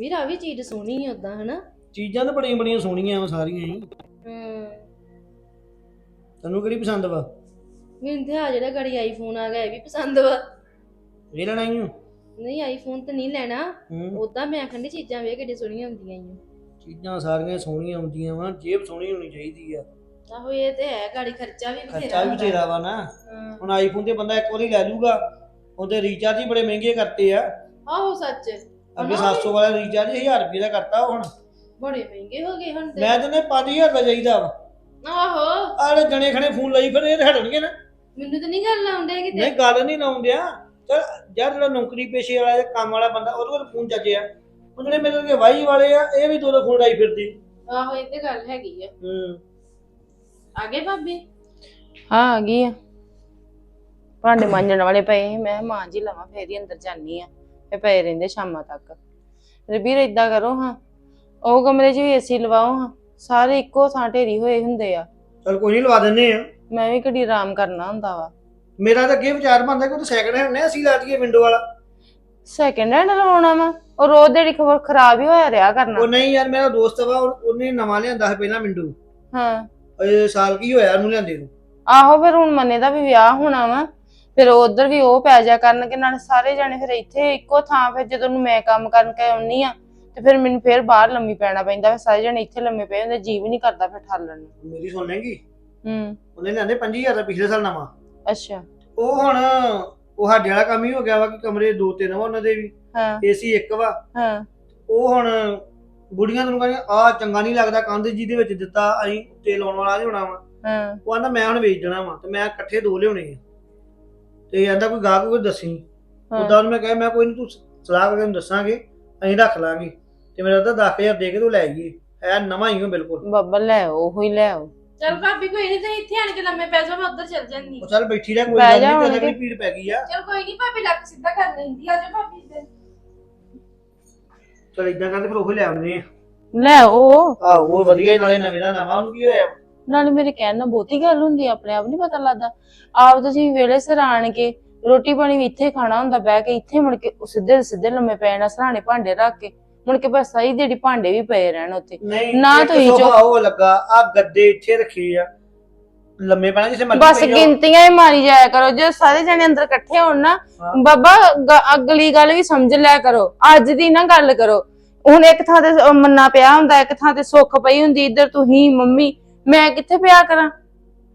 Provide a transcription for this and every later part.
ਵੀਰ ਆ ਵੀ ਚੀਜ਼ ਸੋਹਣੀ ਆ ਉਦਾਂ ਹਨਾ? ਚੀਜ਼ਾਂ ਤਾਂ ਬੜੀਆਂ ਬੜੀਆਂ ਸੋਹਣੀਆਂ ਵਾ ਸਾਰੀਆਂ ਹੀ। ਤੈਨੂੰ ਕਿਹੜੀ ਪਸੰਦ ਵਾ? ਮੈਨੂੰ ਤੇ ਆ ਜਿਹੜਾ ਗੜੀ ਆਈਫੋਨ ਆ ਗਿਆ ਇਹ ਵੀ ਪਸੰਦ ਵਾ। ਇਹ ਲੈਣਾ ਹੀ ਨਹੀਂ ਆਈਫੋਨ ਤਾਂ ਨਹੀਂ ਲੈਣਾ। ਹੂੰ। ਉਦਾਂ ਮੈਂ ਆਖਣ ਦੀ ਚੀਜ਼ਾਂ ਵੇਖ ਕਿੱਡੀ ਸੋਹਣੀਆਂ ਹੁੰਦੀਆਂ ਈ ਚੀਜ਼ਾਂ ਸਾਰੀਆਂ ਸੋਹਣੀਆਂ ਹੁੰਦੀਆਂ ਵਾ ਜੇਬ ਸੋਹਣੀ ਹੋਣੀ ਚਾਹੀਦੀ ਆ। ਆ। ਆਹੋ ਇਹ ਤੇ ਹੈ ਗਾੜੀ ਖਰਚਾ ਵੀ ਬਥੇਰਾ ਖਰਚਾ ਵੀ। ਬਥੇਰਾ ਵਾ ਨਾ। ਹਾਂ। ਹੁਣ ਆਈਫੋਨ ਤੇ ਬੰਦਾ ਇੱਕ ਵਾਰੀ ਲੈ ਲੂਗਾ ਉਹਦੇ ਰੀਚਾਰਜ ਹੀ ਬੜੇ ਮਹਿੰਗੇ ਕਰਤੇ ਆ। ਆਹੋ ਸੱਚ। ਅੱਗੇ ਹਨਾ? 700 ਵਾਲਾ ਰੀਚਾਰਜ 1000 ਰੁਪਏ ਦਾ ਕਰਤਾ ਹੁਣ। ਬੜੇ ਮਹਿੰਗੇ ਹੋ ਗਏ ਹੁਣ ਤੇ। ਮੈਂ ਕਹਿੰਦਾ 5000 ਦਾ ਚਾਹੀਦਾ ਵਾ। ਆਹੋ। ਆਲੇ ਜਣੇ ਖਣੇ ਫੋਨ ਲਈ ਫਿਰ ਇਹ ਤਾਂ ਹਟਣਗੇ ਨਾ। ਮੈਨੂੰ ਤਾਂ ਨਹੀਂ ਗੱਲ ਆਉਂਦੇ ਕਿਤੇ ਨਹੀਂ ਗੱਲ ਨਹੀਂ ਲਾਉਂਦਿਆ ਚਲ ਯਾਰ ਜਿਹੜਾ ਨੌਕਰੀ ਪੇਸ਼ੇ ਵਾਲਾ ਜਾਂ ਕੰਮ ਵਾਲਾ ਬੰਦਾ ਉਹਦੇ ਕੋਲ ਫੋਨ ਚੱਜੇ ਆ। ਉਹ ਜਿਹੜੇ ਮੇਰੇ ਕੇ ਵਾਈ ਵਾਲੇ ਆ ਇਹ ਵੀ ਦੋ ਦੋ ਫੋਨ ਲਾਈ ਫਿਰਦੀ। ਆਹੋ ਇਹ ਤੇ ਗੱਲ ਹੈਗੀ ਆ। ਹੂੰ। ਆ ਗਏ ਭਾਬੀ? ਹਾਂ ਆ ਗਈ ਆ। ਭਾਂਡੇ ਮਾਂਜਣ ਵਾਲੇ ਪਏ ਸੀ, ਮੈਂ ਕਿਹਾ ਮਾਂਜ ਹੀ ਲਵਾਂ ਫੇਰ ਹੀ ਅੰਦਰ ਜਾਨੀ ਆ। ਫੇ ਪਏ ਰਹਿੰਦੇ ਸ਼ਾਮਾਂ ਤੱਕ। ਰਬੀਰ ਏਦਾਂ ਕਰੋ ਹਾਂ ਉਹ ਕਮਰੇ 'ਚ ਵੀ ਏਸੀ ਲਵਾਓ ਹਾਂ ਸਾਰੇ ਇੱਕੋ ਥਾਂ ਢੇਰੀ ਹੋਏ ਹੁੰਦੇ ਆ। ਚਲ ਕੋਈ ਨਹੀਂ ਲਵਾ ਦਿੰਨੇ ਆ। ਮੈਂ ਵੀ ਘੜੀ ਆਰਾਮ ਕਰਨਾ ਹੁੰਦਾ ਵਾ। ਮੇਰਾ ਤਾਂ ਅੱਗੇ ਵਿਚਾਰ ਬਣਦਾ ਕਿ ਉਹ ਸੈਕਿੰਡ ਹੈਂਡ ਨੇ ਅਸੀਂ ਲਾ ਦਈਏ ਵਿੰਡੋ ਵਾਲਾ। ਸੈਕਿੰਡ ਹੈਂਡ ਲਵਾਉਣਾ ਵਾ ਉਹ ਰੋਜ਼ ਦੇ ਖਬਰ ਖਰਾਬ ਹੀ ਹੋਇਆ ਰਿਹਾ ਕਰਨਾ। ਉਹ ਨਹੀਂ ਯਾਰ ਮੇਰਾ ਦੋਸਤ ਵਾ ਉਹ- ਉਹਨੇ ਨਵਾਂ ਲਿਆਂਦਾ ਸੀ ਪਹਿਲਾਂ ਵਿੰਡੋ ਹਾਂ। ਇਹ ਸਾਲ ਕੀ ਹੋਇਆ ਉਹਨੂੰ ਲਿਆਂਦੇ ਨੂੰ? ਆਹੋ ਫਿਰ ਹੁਣ ਮੰਨੇ ਦਾ ਵੀ ਵਿਆਹ ਹੋਣਾ ਵਾ। ਫਿਰ ਉਧਰ ਵੀ ਉਹ ਪੈ ਜਾ ਕਰਨਗੇ ਨਾਲ ਸਾਰੇ ਜਾਣੇ ਫਿਰ ਇੱਥੇ ਇੱਕੋ ਥਾਂ ਫਿਰ ਜਦੋਂ ਨੂੰ ਮੈਂ ਕੰਮ ਕਰਨ ਕੇ ਆਉਣੀ ਆ ਤੇ ਫਿਰ ਮੈਨੂੰ ਫਿਰ ਬਾਹਰ ਲੰਮੀ ਪੈਣਾ ਪੈਂਦਾ ਫਿਰ ਸਾਰੇ ਜਾਣੇ ਇੱਥੇ ਲੰਮੇ ਪਏ ਹੁੰਦੇ ਜੀ ਵੀ ਨਹੀਂ ਕਰਦਾ ਫਿਰ ਠਾਲਣ ਨੂੰ। ਮੇਰੀ ਸੁਣ ਲੈਂਗੀ ਹੂੰ। ਉਹਨੇ ਲਿਆਂਦੇ 25000 ਦਾ ਪਿਛਲੇ ਸਾਲ ਨਵਾਂ? ਅੱਛਾ। ਉਹ ਹੁਣ ਉਹ ਸਾਡੇ ਵਾਲਾ ਕੰਮ ਹੀ ਹੋ ਗਿਆ ਵਾ ਕਿ ਕਮਰੇ ਦੋ ਤਿੰਨ ਵਾ ਉਹਨਾਂ ਦੇ ਵੀ। ਹਾਂ। ਏਸੀ ਇੱਕ ਵਾ। ਹਾਂ। ਉਹ ਹੁਣ ਬੁੜੀਆਂ ਤੈਨੂੰ ਕਹਿੰਦੀਆਂ ਆ ਚੰਗਾ ਨਹੀਂ ਲੱਗਦਾ ਕੰਧ ਜੀ ਦੇ ਵਿੱਚ ਦਿੱਤਾ ਅਸੀਂ ਉੱਤੇ ਲਾਉਣ ਵਾਲਾ ਨਹੀਂ ਹੋਣਾ ਵਾ। ਹਾਂ। ਉਹ ਆਂਦਾ ਮੈਂ ਹੁਣ ਵੇਚ ਦੇਣਾ ਵਾ ਤੇ ਮੈਂ ਇਕੱਠੇ ਦੋ ਲਿਆਉਣੇ ਆ। ਤੇ ਆਂਦਾ ਕੋਈ ਗਾਹਕ ਕੋਈ ਦੱਸੀ ਹਾਂ। ਉਦਾਂ ਉਹਨੂੰ ਮੈਂ ਕਿਹਾ ਮੈਂ ਕੋਈ ਨਹੀਂ ਤੂੰ ਸਲਾਹ ਕਰਕੇ ਤੈਨੂੰ ਦੱਸਾਂਗੇ ਅਸੀਂ ਰੱਖ ਲਾਂਗੇ। ਤੇ ਮੇਰਾ ਤਾਂ 10000 ਦੇ ਕੇ ਤੂੰ ਲੈ ਗਈ ਐ ਨਵਾਂ ਹੀ ਹੋ ਬਿਲਕੁਲ। ਬੱਬਾ ਲੈ ਆਓ ਉਹੀ ਲੈ ਆਓ। ਚਲ ਭਾਬੀ ਕੋਈ ਨਹੀਂ ਤੇ ਇੱਥੇ ਆਣ ਕੇ ਲੰਮੇ ਪੈ ਜਾ ਮੈਂ ਉੱਧਰ ਚੱਲ ਜਾਂਦੀ ਉਹ ਚੱਲ ਬੈਠੀ ਰਹਿ ਕੋਈ ਬਹਿ ਗੱਲ ਜਾ ਨਹੀਂ ਹੁਣ ਤੇਰੇ ਪੀੜ ਪੈ ਗਈ ਆ। ਚਲ ਕੋਈ ਨਹੀਂ ਭਾਬੀ ਲੱਕ ਸਿੱਧਾ ਕਰ ਲੈਂਦੀ ਆ ਜਾ ਭਾਬੀ ਤੇ ਚਲ ਇਦਾਂ ਕਰਦੇ ਫਿਰ ਉਹ ਲੈ ਆਉਂਦੇ ਆ। ਲੈ ਆਓ। ਆਹੋ ਉਹ ਵਧੀਆ ਹੀ ਨਾਲੇ ਨਵੇਂ ਦਾ ਨਵਾਂ ਉਹਨੂੰ ਕੀ ਹੋਇਆ? ਨਾਲੇ ਮੇਰੇ ਕਹਿਣ ਨਾਲ ਬਹੁਤੀ ਗੱਲ ਹੁੰਦੀ ਆ, ਆਪਣੇ ਆਪ ਨਹੀਂ ਪਤਾ ਲੱਗਦਾ ਆਪ ਤੁਸੀਂ ਵੇਲੇ ਸਿਰ ਆਣ ਕੇ ਰੋਟੀ ਪਾਣੀ ਵੀ ਇੱਥੇ ਖਾਣਾ ਹੁੰਦਾ ਬਹਿ ਕੇ ਇੱਥੇ ਮੁੜ ਕੇ ਉਹ ਸਿੱਧੇ ਦੇ ਸਿੱਧੇ ਲੰਮੇ ਪੈਣਾ ਸਰਾਣੇ ਭਾਂਡੇ ਰੱਖ ਕੇ ਮੁੜ ਕੇ ਬਸ ਸਹੀ ਜਿਹੜੀ ਭਾਂਡੇ ਵੀ ਪਏ ਰਹਿਣ ਉੱਥੇ ਨਹੀਂ ਨਾ ਇੱਕ ਤੁਸੀਂ ਸੋਫਾ ਚੁੱਪ- ਉਹ ਲੱਗਾ ਆ ਗੱਦੇ ਇੱਥੇ ਰੱਖੇ ਆ ਲੰਮੇ ਪੈਣਾ ਜਿਸੇ ਮਰਜ਼ੀ ਬਸ ਪਈ ਜਾਓ। ਗਿਣਤੀਆਂ ਹੀ ਮਾਰੀ ਜਾਇਆ ਕਰੋ ਜੇ ਸਾਰੇ ਜਣੇ ਅੰਦਰ ਇਕੱਠੇ ਹੋਣ ਨਾ ਹਾਂ। ਬਾਬਾ ਗ- ਅਗਲੀ ਗੱਲ ਵੀ ਸਮਝ ਲਿਆ ਕਰੋ ਅੱਜ ਦੀ ਨਾ ਗੱਲ ਕਰੋ ਹੁਣ ਇੱਕ ਥਾਂ ਤੇ ਮੰਨਾ ਪਿਆ ਹੁੰਦਾ ਇੱਕ ਥਾਂ ਤੇ ਸੁੱਖ ਪਈ ਹੁੰਦੀ ਇੱਧਰ ਤੁਸੀਂ ਮੰਮੀ ਮੈਂ ਕਿੱਥੇ ਪਿਆ ਕਰਾਂ?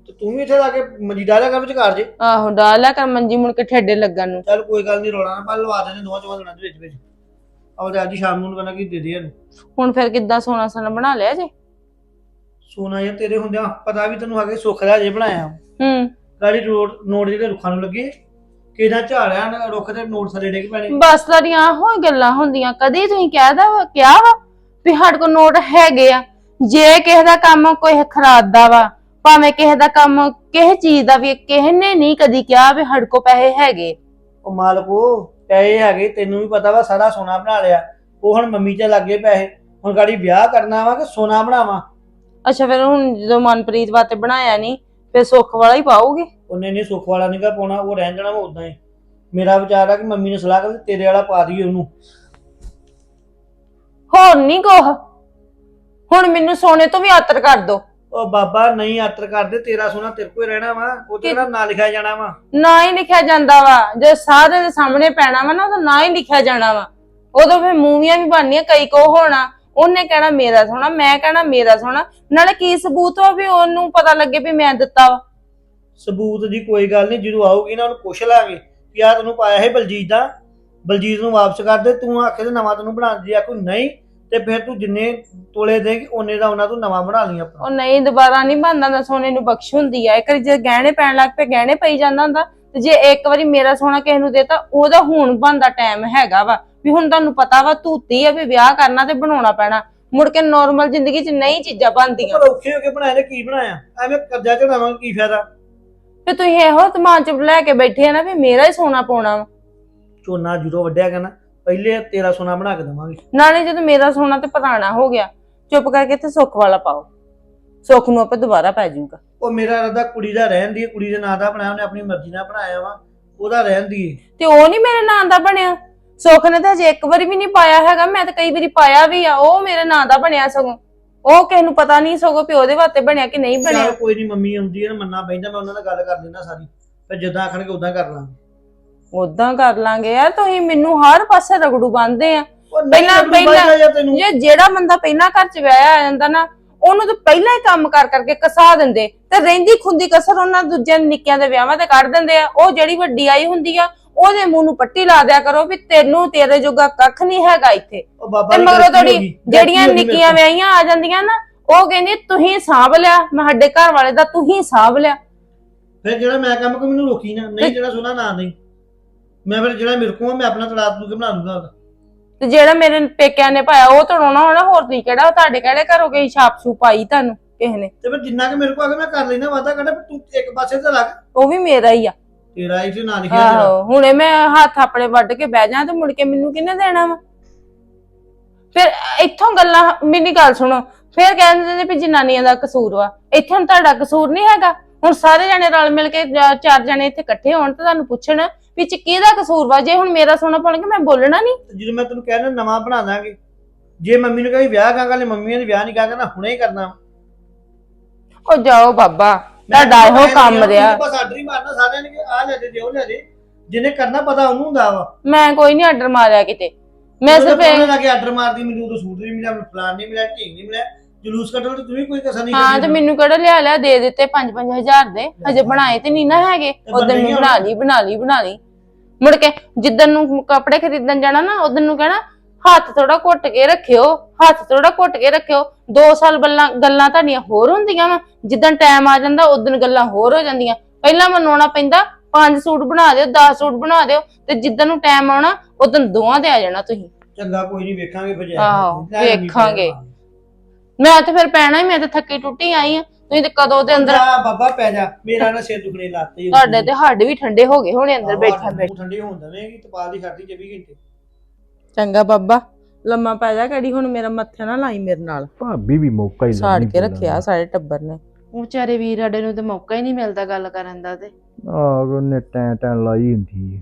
ਤੇ ਤੂੰ ਵੀ ਇੱਥੇ ਲਾ ਕੇ ਮੰਜੀ ਡਾਲਿਆ ਕਰ ਵਿਚਕਾਰ ਜੇ। ਆਹੋ ਡਾਲਿਆ ਕਰ ਮੰਜੀ ਮੁੜ ਕੇ ਠੇਡੇ ਲੱਗਣ ਨੂੰ। ਚੱਲ ਕੋਈ ਗੱਲ ਨਹੀਂ ਰੋਣਾ ਨਾ ਪਾ ਲਵਾ ਦੇਣੇ ਦੋਵਾਂ ਚੋਂ ਦਿਨਾਂ ਦੇ ਵਿੱਚ ਵਿੱਚ। ਆਉਦੇ ਅੱਜ ਹੀ ਸ਼ਾਮ ਨੂੰ ਕਹਿੰਦਾ ਕਿ ਦੇ ਦੇ ਇਹਨੂੰ। ਹੁਣ ਫਿਰ ਕਿੱਦਾਂ ਸੋਨਾ ਸੋਨਾ ਬਣਾ ਲਿਆ ਜੇ? ਸੋਨਾ ਯਾਰ ਤੇਰੇ ਹੁੰਦਿਆਂ ਪਤਾ ਵੀ ਤੈਨੂੰ ਹੈਗੇ ਸੁੱਖ ਦਾ ਜੇ ਬਣਾਇਆ। ਹੂੰ। ਗਾੜੀ ਰੋਡ ਨੋਟ ਜਿਹੜੇ ਰੁੱਖਾਂ ਨੂੰ ਲੱਗੇ ਕਿਹਦਾ ਝਾੜਿਆ ਨਾ ਰੁੱਖ ਤੇ ਨੋਟ ਥੱਲੇ ਡਿੱਗ ਪੈਣੇ। ਬਸ ਤੁਹਾਡੀਆਂ ਹੋਈ ਗੱਲਾਂ ਹੁੰਦੀਆਂ ਕਦੀ ਤੁਸੀਂ ਕਹਿਦਾ ਵਾ ਕਿਹਾ ਵਾ ਵੀ ਸਾਡੇ ਕੋਲ ਨੋਟ ਹੈਗੇ ਆ। ਜੇ ਕਿਸੇ ਦਾ ਕੰਮ ਕੋਈ ਖਰਾਦਾ ਵਾ ਭਾਵੇਂ ਕਿਸੇ ਦਾ ਕੰਮ ਕਿਸੇ ਚੀਜ਼ ਦਾ ਵੀ ਕਿਸੇ ਨੇ ਨਹੀਂ ਕਦੀ ਕਿਹਾ ਵੀ ਸਾਡੇ ਕੋਲ ਪੈਸੇ ਹੈਗੇ। ਉਹ ਮਾਲਕੋ ਪੈਸੇ ਹੈਗੇ ਤੈਨੂੰ ਵੀ ਪਤਾ ਵਾ ਸਾਰਾ ਸੋਨਾ ਬਣਾ ਲਿਆ। ਉਹ ਹੁਣ ਮੰਮੀ ਤੇ ਲੱਗੇ ਪੈਸੇ। ਹੁਣ ਗਾੜੀ ਵਿਆਹ ਕਰਨਾ ਵਾ ਕਿ ਸੋਨਾ ਬਣਾਵਾ? ਅੱਛਾ ਫਿਰ ਹੁਣ ਜਦੋਂ ਮਨਪ੍ਰੀਤ ਵਾਸਤੇ ਬਣਾਇਆ ਨਹੀਂ ਫਿਰ ਸੁੱਖ ਵਾਲਾ ਹੀ ਪਾਓਗੇ ਉਹਨੇ ਨਹੀਂ ਸੁੱਖ ਵਾਲਾ ਨਹੀਂਗਾ ਪਾਉਣਾ ਉਹ ਰਹਿਣ ਜਾਣਾ ਵਾ ਉਦਾਂ ਹੀ। ਮੇਰਾ ਵਿਚਾਰ ਆ ਕਿ ਮੰਮੀ ਨੇ ਸਲਾਹ ਕਰ ਤੇਰੇ ਵਾਲਾ ਪਾ ਦਈਏ ਉਹਨੂੰ। ਹੋਰ ਨਹੀਂ ਕੋਹ ਹੁਣ ਮੈਨੂੰ ਸੋਨੇ ਤੋਂ ਵੀ ਆਤਰ ਕਰ ਦੋ। ਉਹ ਬਾਬਾ ਨਹੀਂ ਆਤਰ ਕਰਦੇ ਤੇਰਾ ਸੋਨਾ ਤੇਰੇ ਕੋਲ ਹੀ ਰਹਿਣਾ ਵਾ। ਉਹ ਤੇਰਾ ਨਾਂ ਲਿਖਿਆ ਜਾਣਾ ਵਾ। ਨਾ ਹੀ ਲਿਖਿਆ ਜਾਂਦਾ ਵਾ। ਜੇ ਸਾਰੇ ਦੇ ਸਾਹਮਣੇ ਪੈਣਾ ਵਾ ਨਾ ਤਾਂ ਨਾ ਹੀ ਲਿਖਿਆ ਜਾਣਾ ਵਾ। ਉਦੋਂ ਫਿਰ ਮੂਵੀਆਂ ਵੀ ਬਣਨੀਆਂ ਕਈ ਕੋ ਹੋਣਾ। ਉਹਨੇ ਕਹਿਣਾ ਮੇਰਾ ਸੋਹਣਾ ਮੈਂ ਕਹਿਣਾ ਮੇਰਾ ਸੋਹਣਾ ਨਾਲੇ ਕੀ ਸਬੂਤ ਵਾ ਵੀ ਉਹਨੂੰ ਪਤਾ ਲੱਗੇ ਵੀ ਮੈਂ ਦਿੱਤਾ ਵਾ? ਸਬੂਤ ਦੀ ਕੋਈ ਗੱਲ ਨਹੀਂ ਜਦੋਂ ਆਊਗੀ ਨਾ ਉਹਨੂੰ ਪੁੱਛ ਲਾਂਗੇ ਕਿ ਆ ਤੈਨੂੰ ਪਾਇਆ ਹੈ ਬਲਜੀਤ ਦਾ। ਬਲਜੀਤ ਨੂੰ ਵਾਪਸ ਕਰ ਦੇ ਤੂੰ ਆਖੇ ਤੇ ਨਵਾਂ ਤੈਨੂੰ ਬਣਾ ਦੇ ਆ ਕੋਈ ਨਹੀਂ ਤੇ ਫਿਰ ਤੂੰ ਜਿੰਨੇ ਤੋਲੇ ਦੇਗੀ ਉਹਨੇ ਦਾ ਉਹਨਾਂ ਤੂੰ ਨਵਾਂ ਬਣਾ ਲਈ ਆਪਣਾ ਉਹ ਨਹੀਂ ਦੁਬਾਰਾ ਨਹੀਂ ਬਣਦਾ ਹੁੰਦਾ ਸੋਨੇ ਨੂੰ ਬਖਸ਼ ਹੁੰਦੀ ਆ। ਇੱਕ ਵਾਰੀ ਜੇ ਗਹਿਣੇ ਪੈਣ ਲੱਗ ਪਏ ਗਹਿਣੇ ਪਈ ਜਾਂਦਾ ਹੁੰਦਾ ਤੇ ਜੇ ਇੱਕ ਵਾਰੀ ਮੇਰਾ ਸੋਨਾ ਕਿਸੇ ਨੂੰ ਦੇਤਾ ਉਹਦਾ ਹੁਣ ਬਣਦਾ ਟਾਈਮ ਹੈਗਾ ਵਾ। ਵੀ ਹੁਣ ਤੁਹਾਨੂੰ ਪਤਾ ਵਾ ਧੂਤੀ ਆ ਵੀ ਵਿਆਹ ਕਰਨਾ ਤੇ ਬਣਾਉਣਾ ਪੈਣਾ। ਮੁੜ ਕੇ ਨਾਰਮਲ ਜ਼ਿੰਦਗੀ 'ਚ ਨਹੀਂ ਚੀਜ਼ਾਂ ਬਣਦੀਆਂ। ਪਰ ਔਖੇ ਹੋ ਕੇ ਬਣਾਇਆ ਤੇ ਕੀ ਬਣਾਇਆ? ਐਵੇਂ ਕਰਜ਼ਾ ਚੜਾਵਾਂਗੇ ਕੀ ਫਾਇਦਾ? ਤੇ ਤੁਸੀਂ ਇਹੋ ਦਿਮਾਗ 'ਚ ਲੈ ਕੇ ਬੈਠੇ ਆ ਨਾ ਵੀ ਮੇਰਾ ਹੀ ਸੋਨਾ ਪਾਉਣਾ ਵਾ। ਝੋਨਾ ਜਦੋਂ ਵੱਡਿਆ ਕਹਿੰਦਾ ਪਹਿਲੇ ਤੇਰਾ ਸੋਨਾ ਬਣਾ ਕੇ ਦਵਾਂਗੇ। ਨਾਲੇ ਜਦੋਂ ਮੇਰਾ ਸੋਨਾ ਤੇ ਪੁਰਾਣਾ ਹੋ ਗਿਆ ਚੁੱਪ ਕਰਕੇ ਤੇ ਸੁੱਖ ਵਾਲਾ ਪਾਓ। ਸੁੱਖ ਨੂੰ ਆਪੇ ਦੁਬਾਰਾ ਪੈ ਜਾਊਗਾ। ਉਹ ਮੇਰਾ ਰਦਾ ਕੁੜੀ ਦਾ ਰਹਿਣ ਦੀ ਕੁੜੀ ਦੇ ਨਾਂ ਦਾ ਬਣਾਇਆ ਉਹਨੇ ਆਪਣੀ ਮਰਜ਼ੀ ਨਾਲ ਬਣਾਇਆ ਵਾ ਉਹਦਾ ਰਹਿਣ ਦੀ। ਤੇ ਉਹ ਨਹੀਂ ਮੇਰੇ ਨਾਂ ਦਾ ਬਣਿਆ। ਸੁੱਖ ਨੇ ਤਾਂ ਹਜੇ ਇੱਕ ਵਾਰੀ ਵੀ ਨਹੀਂ ਪਾਇਆ ਹੈਗਾ ਮੈਂ ਤਾਂ ਕਈ ਵਾਰੀ ਪਾਇਆ ਵੀ ਆ ਉਹ ਮੇਰੇ ਨਾਂ ਦਾ ਬਣਿਆ ਸਗੋਂ। ਉਹ ਕਿਸੇ ਨੂੰ ਪਤਾ ਨਹੀਂ ਸਗੋਂ ਪਿਓ ਦੇ ਵਾਸਤੇ ਬਣਿਆ ਕਿ ਨਹੀਂ ਬਣਿਆ। ਚੱਲ ਕੋਈ ਨਹੀਂ ਮੰਮੀ ਆਉਂਦੀ ਹੈ ਨਾ ਮੰਨਾ ਬੈਂਦਾ ਮੈਂ ਉਹਨਾਂ ਨਾਲ ਗੱਲ ਕਰ ਲੈਣਾ ਸਾਰੀ। ਫਿਰ ਜਿੱਦਾਂ ਆਖਣਗੇ ਉਦਾਂ ਕਰ ਲਾਂਗੇ। ਉਦਾਂ ਕਰ ਲਾਂਗੇ ਯਾਰ ਤੁਸੀਂ ਮੈਨੂੰ ਹਰ ਪਾਸੇ ਰਗੜੂ ਬੰਨਦੇ ਆ। ਉਹ ਨਹੀਂ ਪਹਿਲਾਂ- ਪਹਿਲਾਂ- ਤੈਨੂੰ। ਜੇ ਜਿਹੜਾ ਬੰਦਾ ਪਹਿਲਾਂ ਘਰ ਚ ਵਿਆਹਿਆ ਆ ਜਾਂਦਾ ਨਾ ਉਹਨੂੰ ਤਾਂ ਪਹਿਲਾਂ ਹੀ ਕੰਮ ਕਰ ਕਰਕੇ ਕਸਾ ਦਿੰਦੇ। ਤੇ ਰਹਿੰਦੀ ਖੁੰਦੀ ਕਸਰ ਉਹਨਾਂ ਦੂਜਿਆਂ ਨਿੱਕਿਆਂ ਦੇ ਵਿਆਹਾਂ ਤੇ ਕੱਢ ਦਿੰਦੇ ਆ। ਉਹ ਜਿਹੜੀ ਵੱਡੀ ਆਈ ਹੁੰਦੀ ਆ ਉਹਦੇ ਮੂੰਹ ਨੂੰ ਪੱਟੀ ਲਾ ਦਿਆ ਕਰੋ ਵੀ ਤੈਨੂੰ ਤੇਰੇ ਜੋਗਾ ਕੱਖ ਨਹੀਂ ਹੈਗਾ ਇੱਥੇ। ਉਹ ਬਾਬਾ ਤੇ ਦੀ ਮਗਰੋਂ ਗਲਤੀ ਹੋ ਤੁਹਾਡੀ ਗਈ, ਗਲਤੀ ਜਿਹੜੀਆਂ ਹੋ ਗਈ ਮੇਰੇ ਨਿੱਕੀਆਂ ਤੋਂ। ਵਿਆਹੀਆਂ ਆ ਜਾਂਦੀਆਂ ਨਾ ਉਹ ਕਹਿੰਦੀ ਤੁਸੀਂ ਸਾਂਭ ਲਿਆ ਮੈਂ ਸਾਡੇ ਘਰ ਵਾਲੇ ਦਾ ਤੁਸੀਂ ਸਾਂਭ ਲਿਆ। ਫਿਰ ਜਿਹੜਾ ਮੈਂ ਕੰਮ ਕੋ ਮੈਨੂੰ ਰੋਕੀ ਨਾ। ਨਹੀਂ ਜਿਹੜਾ ਸੁਣਾ ਨਾ ਨਹੀਂ। ਮੈਂ ਫਿਰ ਜਿਹੜਾ ਮੇਰੇ ਕੋਲ ਆ, ਮੈਂ ਆਪਣਾ ਤਲਾਕ ਤੂ ਕੇ ਬਣਾ ਲੂੰਗਾ ਉਹਦਾ। ਤੇ ਜਿਹੜਾ ਮੇਰੇ ਪੇਕਿਆਂ ਨੇ ਪਾਇਆ ਉਹ ਤੜਾਉਣਾ ਹੋਣਾ ਹੋਰ ਤੁਸੀਂ ਕਿਹੜਾ ਤੁਹਾਡੇ ਕਿਹੜੇ ਘਰੋਂ ਗਈ ਛਾਪ ਛੂ ਪਾਈ ਤੁਹਾਨੂੰ ਕਿਸੇ ਨੇ? ਤੇ ਫਿਰ ਜਿੰਨਾ ਕਿ ਮੇਰੇ ਕੋਲ ਆ ਗਿਆ ਮੈਂ ਕਰ ਲੈਣਾ ਵਾਦਾ ਕਰਦਾ ਪਰ ਤੂੰ ਇੱਕ ਪਾਸੇ ਤੇ ਲੱਗ ਉਹ ਵੀ ਮੇਰਾ ਹੀ ਆ। ਤੇਰਾ ਇੱਥੇ ਨਾਂ ਲਿਖਿਆ ਤੇਰਾ ਆਹੋ ਹੁਣੇ ਮੈਂ ਹੱਥ ਆਪਣੇ ਵੱਢ ਕੇ ਬਹਿ ਜਾ ਤੇ ਮੁੜ ਕੇ ਮੈਨੂੰ ਕਿਹਨੇ ਦੇਣਾ ਵਾ? ਫਿਰ ਇੱਥੋਂ ਗੱਲਾਂ ਮੇਰੀ ਗੱਲ ਸੁਣੋ। ਫਿਰ ਕਹਿੰਦੇ ਨੇ ਵੀ ਜਨਾਨੀਆਂ ਦਾ ਕਸੂਰ ਵਾ। ਇੱਥੇ ਹੁਣ ਤੁਹਾਡਾ ਕਸੂਰ ਨਹੀਂ ਹੈਗਾ। ਹੁਣ ਸਾਰੇ ਜਣੇ ਰਲ ਮਿਲ ਕੇ ਜਾਂ ਚਾਰ ਜਣੇ ਇੱਥੇ ਇਕੱਠੇ ਹੋਣ ਤੇ ਤੁਹਾਨੂੰ ਪੁੱਛਣ ਵੀ ਚ ਕਿਹਦਾ ਕਸੂਰ ਵਾ? ਜੇ ਹੁਣ ਮੇਰਾ ਸੋਨਾ ਪਾਉਣ ਕੇ ਮੈਂ ਬੋਲਣਾ ਨਹੀਂ। ਤੇ ਜਦੋਂ ਮੈਂ ਤੈਨੂੰ ਕਹਿਣਾ ਨਵਾਂ ਬਣਾ ਦਾਂਗੇ। ਜੇ ਮੰਮੀ ਨੂੰ ਕਹੀ ਵਿਆਹ ਕਰਾਂਗਾ ਲੈ ਮੰਮੀ ਨੇ ਵਿਆਹ ਨਹੀਂ ਕਰਾਂਗਾ ਨਾ ਹੁਣੇ ਹੀ ਕਰਨਾ। ਉਹ ਜਾਓ ਬਾਬਾ ਤੁਹਾਡਾ ਇਹੋ ਕੰਮ ਰਹੀ ਬਸ ਆਰਡਰ ਹੀ ਮਾਰਨਾ ਸਾਰਿਆਂ ਨੇ ਕਿ ਆ ਲੈ ਦੇ ਦਿਓ ਲੈ ਦੇ। ਜਿਹਨੇ ਕਰਨਾ ਪਤਾ ਉਹਨੂੰ ਹੁੰਦਾ ਵਾ। ਮੈਂ ਕੋਈ ਨਹੀਂ ਆਰਡਰ ਮਾਰਿਆ ਕਿਤੇ। ਮੈਂ ਸਿਰਫ ਇਹ- ਲਾ ਕੇ ਆਰਡਰ ਮਾਰਦੀ ਮੈਨੂੰ ਉਦੋਂ ਸੂਟ ਨਹੀਂ ਮਿਲਿਆ ਮੈਨੂੰ ਫਲਾਨ ਨਹੀਂ ਮਿਲਿਆ ਢੀਂਗ ਨਹੀਂ ਮਿਲਿਆ। ਜਲੂਸ ਕੱਢਣ ਤੇ ਤੂੰ ਵੀ ਕੋਈ ਕਸਰ ਨਹੀਂ ਹਾਂ ਤੇ ਮੈਨੂੰ ਕਿਹੜਾ ਲਿਆ ਲਿਆ ਦੇ ਦਿੱਤੇ 5-5000 ਦੇ। ਹਜੇ ਬਣਾਏ ਤੇ ਨਹੀਂ ਨਾ ਹੈਗੇ। ਉਦੋਂ ਬਣਾ ਲਈ ਬਣਾ ਲਈ ਬਣਾ ਲਈ। ਮੁੜ ਕੇ ਜਿੱਦਨ ਨੂੰ ਕੱਪੜੇ ਖਰੀਦਣ ਜਾਣਾ ਨਾ ਉਦੋਂ ਨੂੰ ਕਹਿਣਾ ਹੱਥ ਥੋੜਾ ਘੁੱਟ ਕੇ ਰੱਖਿਓ ਹੱਥ ਥੋੜਾ ਘੁੱਟ ਕੇ ਰੱਖਿਓ। 2 ਸਾਲ ਬੱਲਾਂ ਗੱਲਾਂ ਤੁਹਾਡੀਆਂ ਹੋਰ ਹੁੰਦੀਆਂ ਵਾ। ਜਿੱਦਣ ਟਾਈਮ ਆ ਜਾਂਦਾ ਉਦੋਂ ਗੱਲਾਂ ਹੋਰ ਹੋ ਜਾਂਦੀਆਂ। ਪਹਿਲਾਂ ਮਨਾਉਣਾ ਪੈਂਦਾ ਪੰਜ ਸੂਟ ਬਣਾ ਦਿਓ 10 ਸੂਟ ਬਣਾ ਦਿਓ ਤੇ ਜਿੱਦਣ ਨੂੰ ਟਾਈਮ ਆਉਣਾ ਉਦੋਂ ਦੋਵਾਂ ਤੇ ਆ ਜਾਣਾ ਤੁਸੀਂ। ਚੰਗਾ ਕੋਈ ਨਹੀਂ ਵੇਖਾਂਗੇ ਫਿਰ ਆਹੋ, ਵੇਖਾਂਗੇ। ਮੈਂ ਤੇ ਫਿਰ ਪੈਣਾ ਹੀ ਮੈਂ ਤੇ ਥੱਕੀ ਟੁੱਟੀ ਆਈ ਆ। ਤੁਸੀਂ ਤੇ ਕਦੋਂ ਦੇ ਅੰਦਰ ਜਾ ਬਾਬਾ ਪੈ ਜਾ। ਮੇਰਾ ਨਾ ਸਿਰ ਦੁਖਣੇ ਲੱਤੇ ਤੁਹਾਡੇ ਤੇ ਹੱਡ ਵੀ ਠੰਡੇ ਹੋ ਗਏ ਹੋਣੇ ਅੰਦਰ ਬੈਠਾ ਬੈਠਾ। ਠੰਡੀ ਹੋਣ ਦਵੇਂਗੀ ਤਪਾਲ ਦੀ ਛੱਡਦੀ 24 ਘੰਟੇ। ਚੰਗਾ ਬਾਬਾ ਲੰਮਾ ਪੈ ਜਾ ਕਿਹੜੀ ਹੁਣ ਮੇਰਾ ਮੱਥਾ ਨਾ ਲਾਈ ਮੇਰੇ ਨਾਲ। ਭਾਬੀ ਵੀ ਮੌਕਾ ਹੀ ਸਾੜ ਕੇ ਰੱਖਿਆ ਸਾਰੇ ਟੱਬਰ ਨੇ। ਉਹ ਵਿਚਾਰੇ ਵੀਰ ਸਾਡੇ ਨੂੰ ਤੇ ਮੌਕਾ ਹੀ ਨਹੀਂ ਮਿਲਦਾ ਗੱਲ ਕਰਨ ਦਾ ਤੇ। ਆਹ ਉਹਨੇ ਟੈਂ ਟੈਂ ਲਾਈ ਹੁੰਦੀ ਹੈ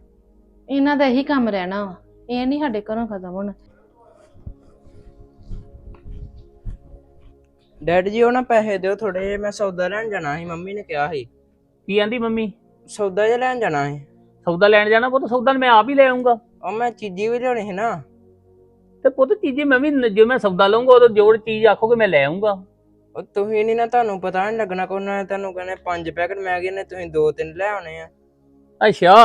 ਇਹਨਾਂ ਦਾ ਇਹੀ ਕੰਮ ਰਹਿਣਾ ਵਾ। ਇਹ ਨਹੀਂ ਸਾਡੇ ਘਰੋਂ ਖਤਮ ਹੋਣਾ। ਡੈਡ ਜੀ ਉਹ ਨਾ ਪੈਸੇ ਦਿਓ ਥੋੜੇ ਜਿਹੇ ਮੈਂ ਸੌਦਾ ਲੈਣ ਜਾਣਾ ਸੀ ਮੰਮੀ ਨੇ ਕਿਹਾ ਸੀ। ਕੀ ਆਂਦੀ ਮੰਮੀ? ਸੌਦਾ ਜਿਹਾ ਲੈਣ ਜਾਣਾ ਸੀ। ਸੌਦਾ ਲੈਣ ਜਾਣਾ ਪੁੱਤ ਸੌਦਾ ਮੈਂ ਆਪ ਹੀ ਲੈ ਆਉਂਗਾ ਉਹ ਮੈਂ ਚੀਜ਼ੀ ਵੀ ਲਿਆਉਣੀ ਸੀ ਨਾ। ਤੇ ਪੁੱਤ ਚੀਜ਼ੇ ਮੈਂ ਵੀ ਜੇ ਮੈਂ ਸੌਦਾ ਲਵਾਂਗਾ ਉਦੋਂ ਜੋੜ ਚੀਜ਼ ਆਖੋਗੇ ਮੈਂ ਲੈ ਆਉਂਗਾ ਉਹ ਤੁਸੀਂ ਨਹੀਂ ਨਾ ਤੁਹਾਨੂੰ ਪਤਾ ਨਹੀਂ ਲੱਗਣਾ ਕੋਈ ਨਾ ਤੁਹਾਨੂੰ ਕਹਿੰਦੇ ਪੰਜ ਪੈਕਟ ਮੈਗੀ ਨੇ ਤੁਸੀਂ ਦੋ ਤਿੰਨ ਲੈ ਆਉਣੇ ਆ। ਅੱਛਾ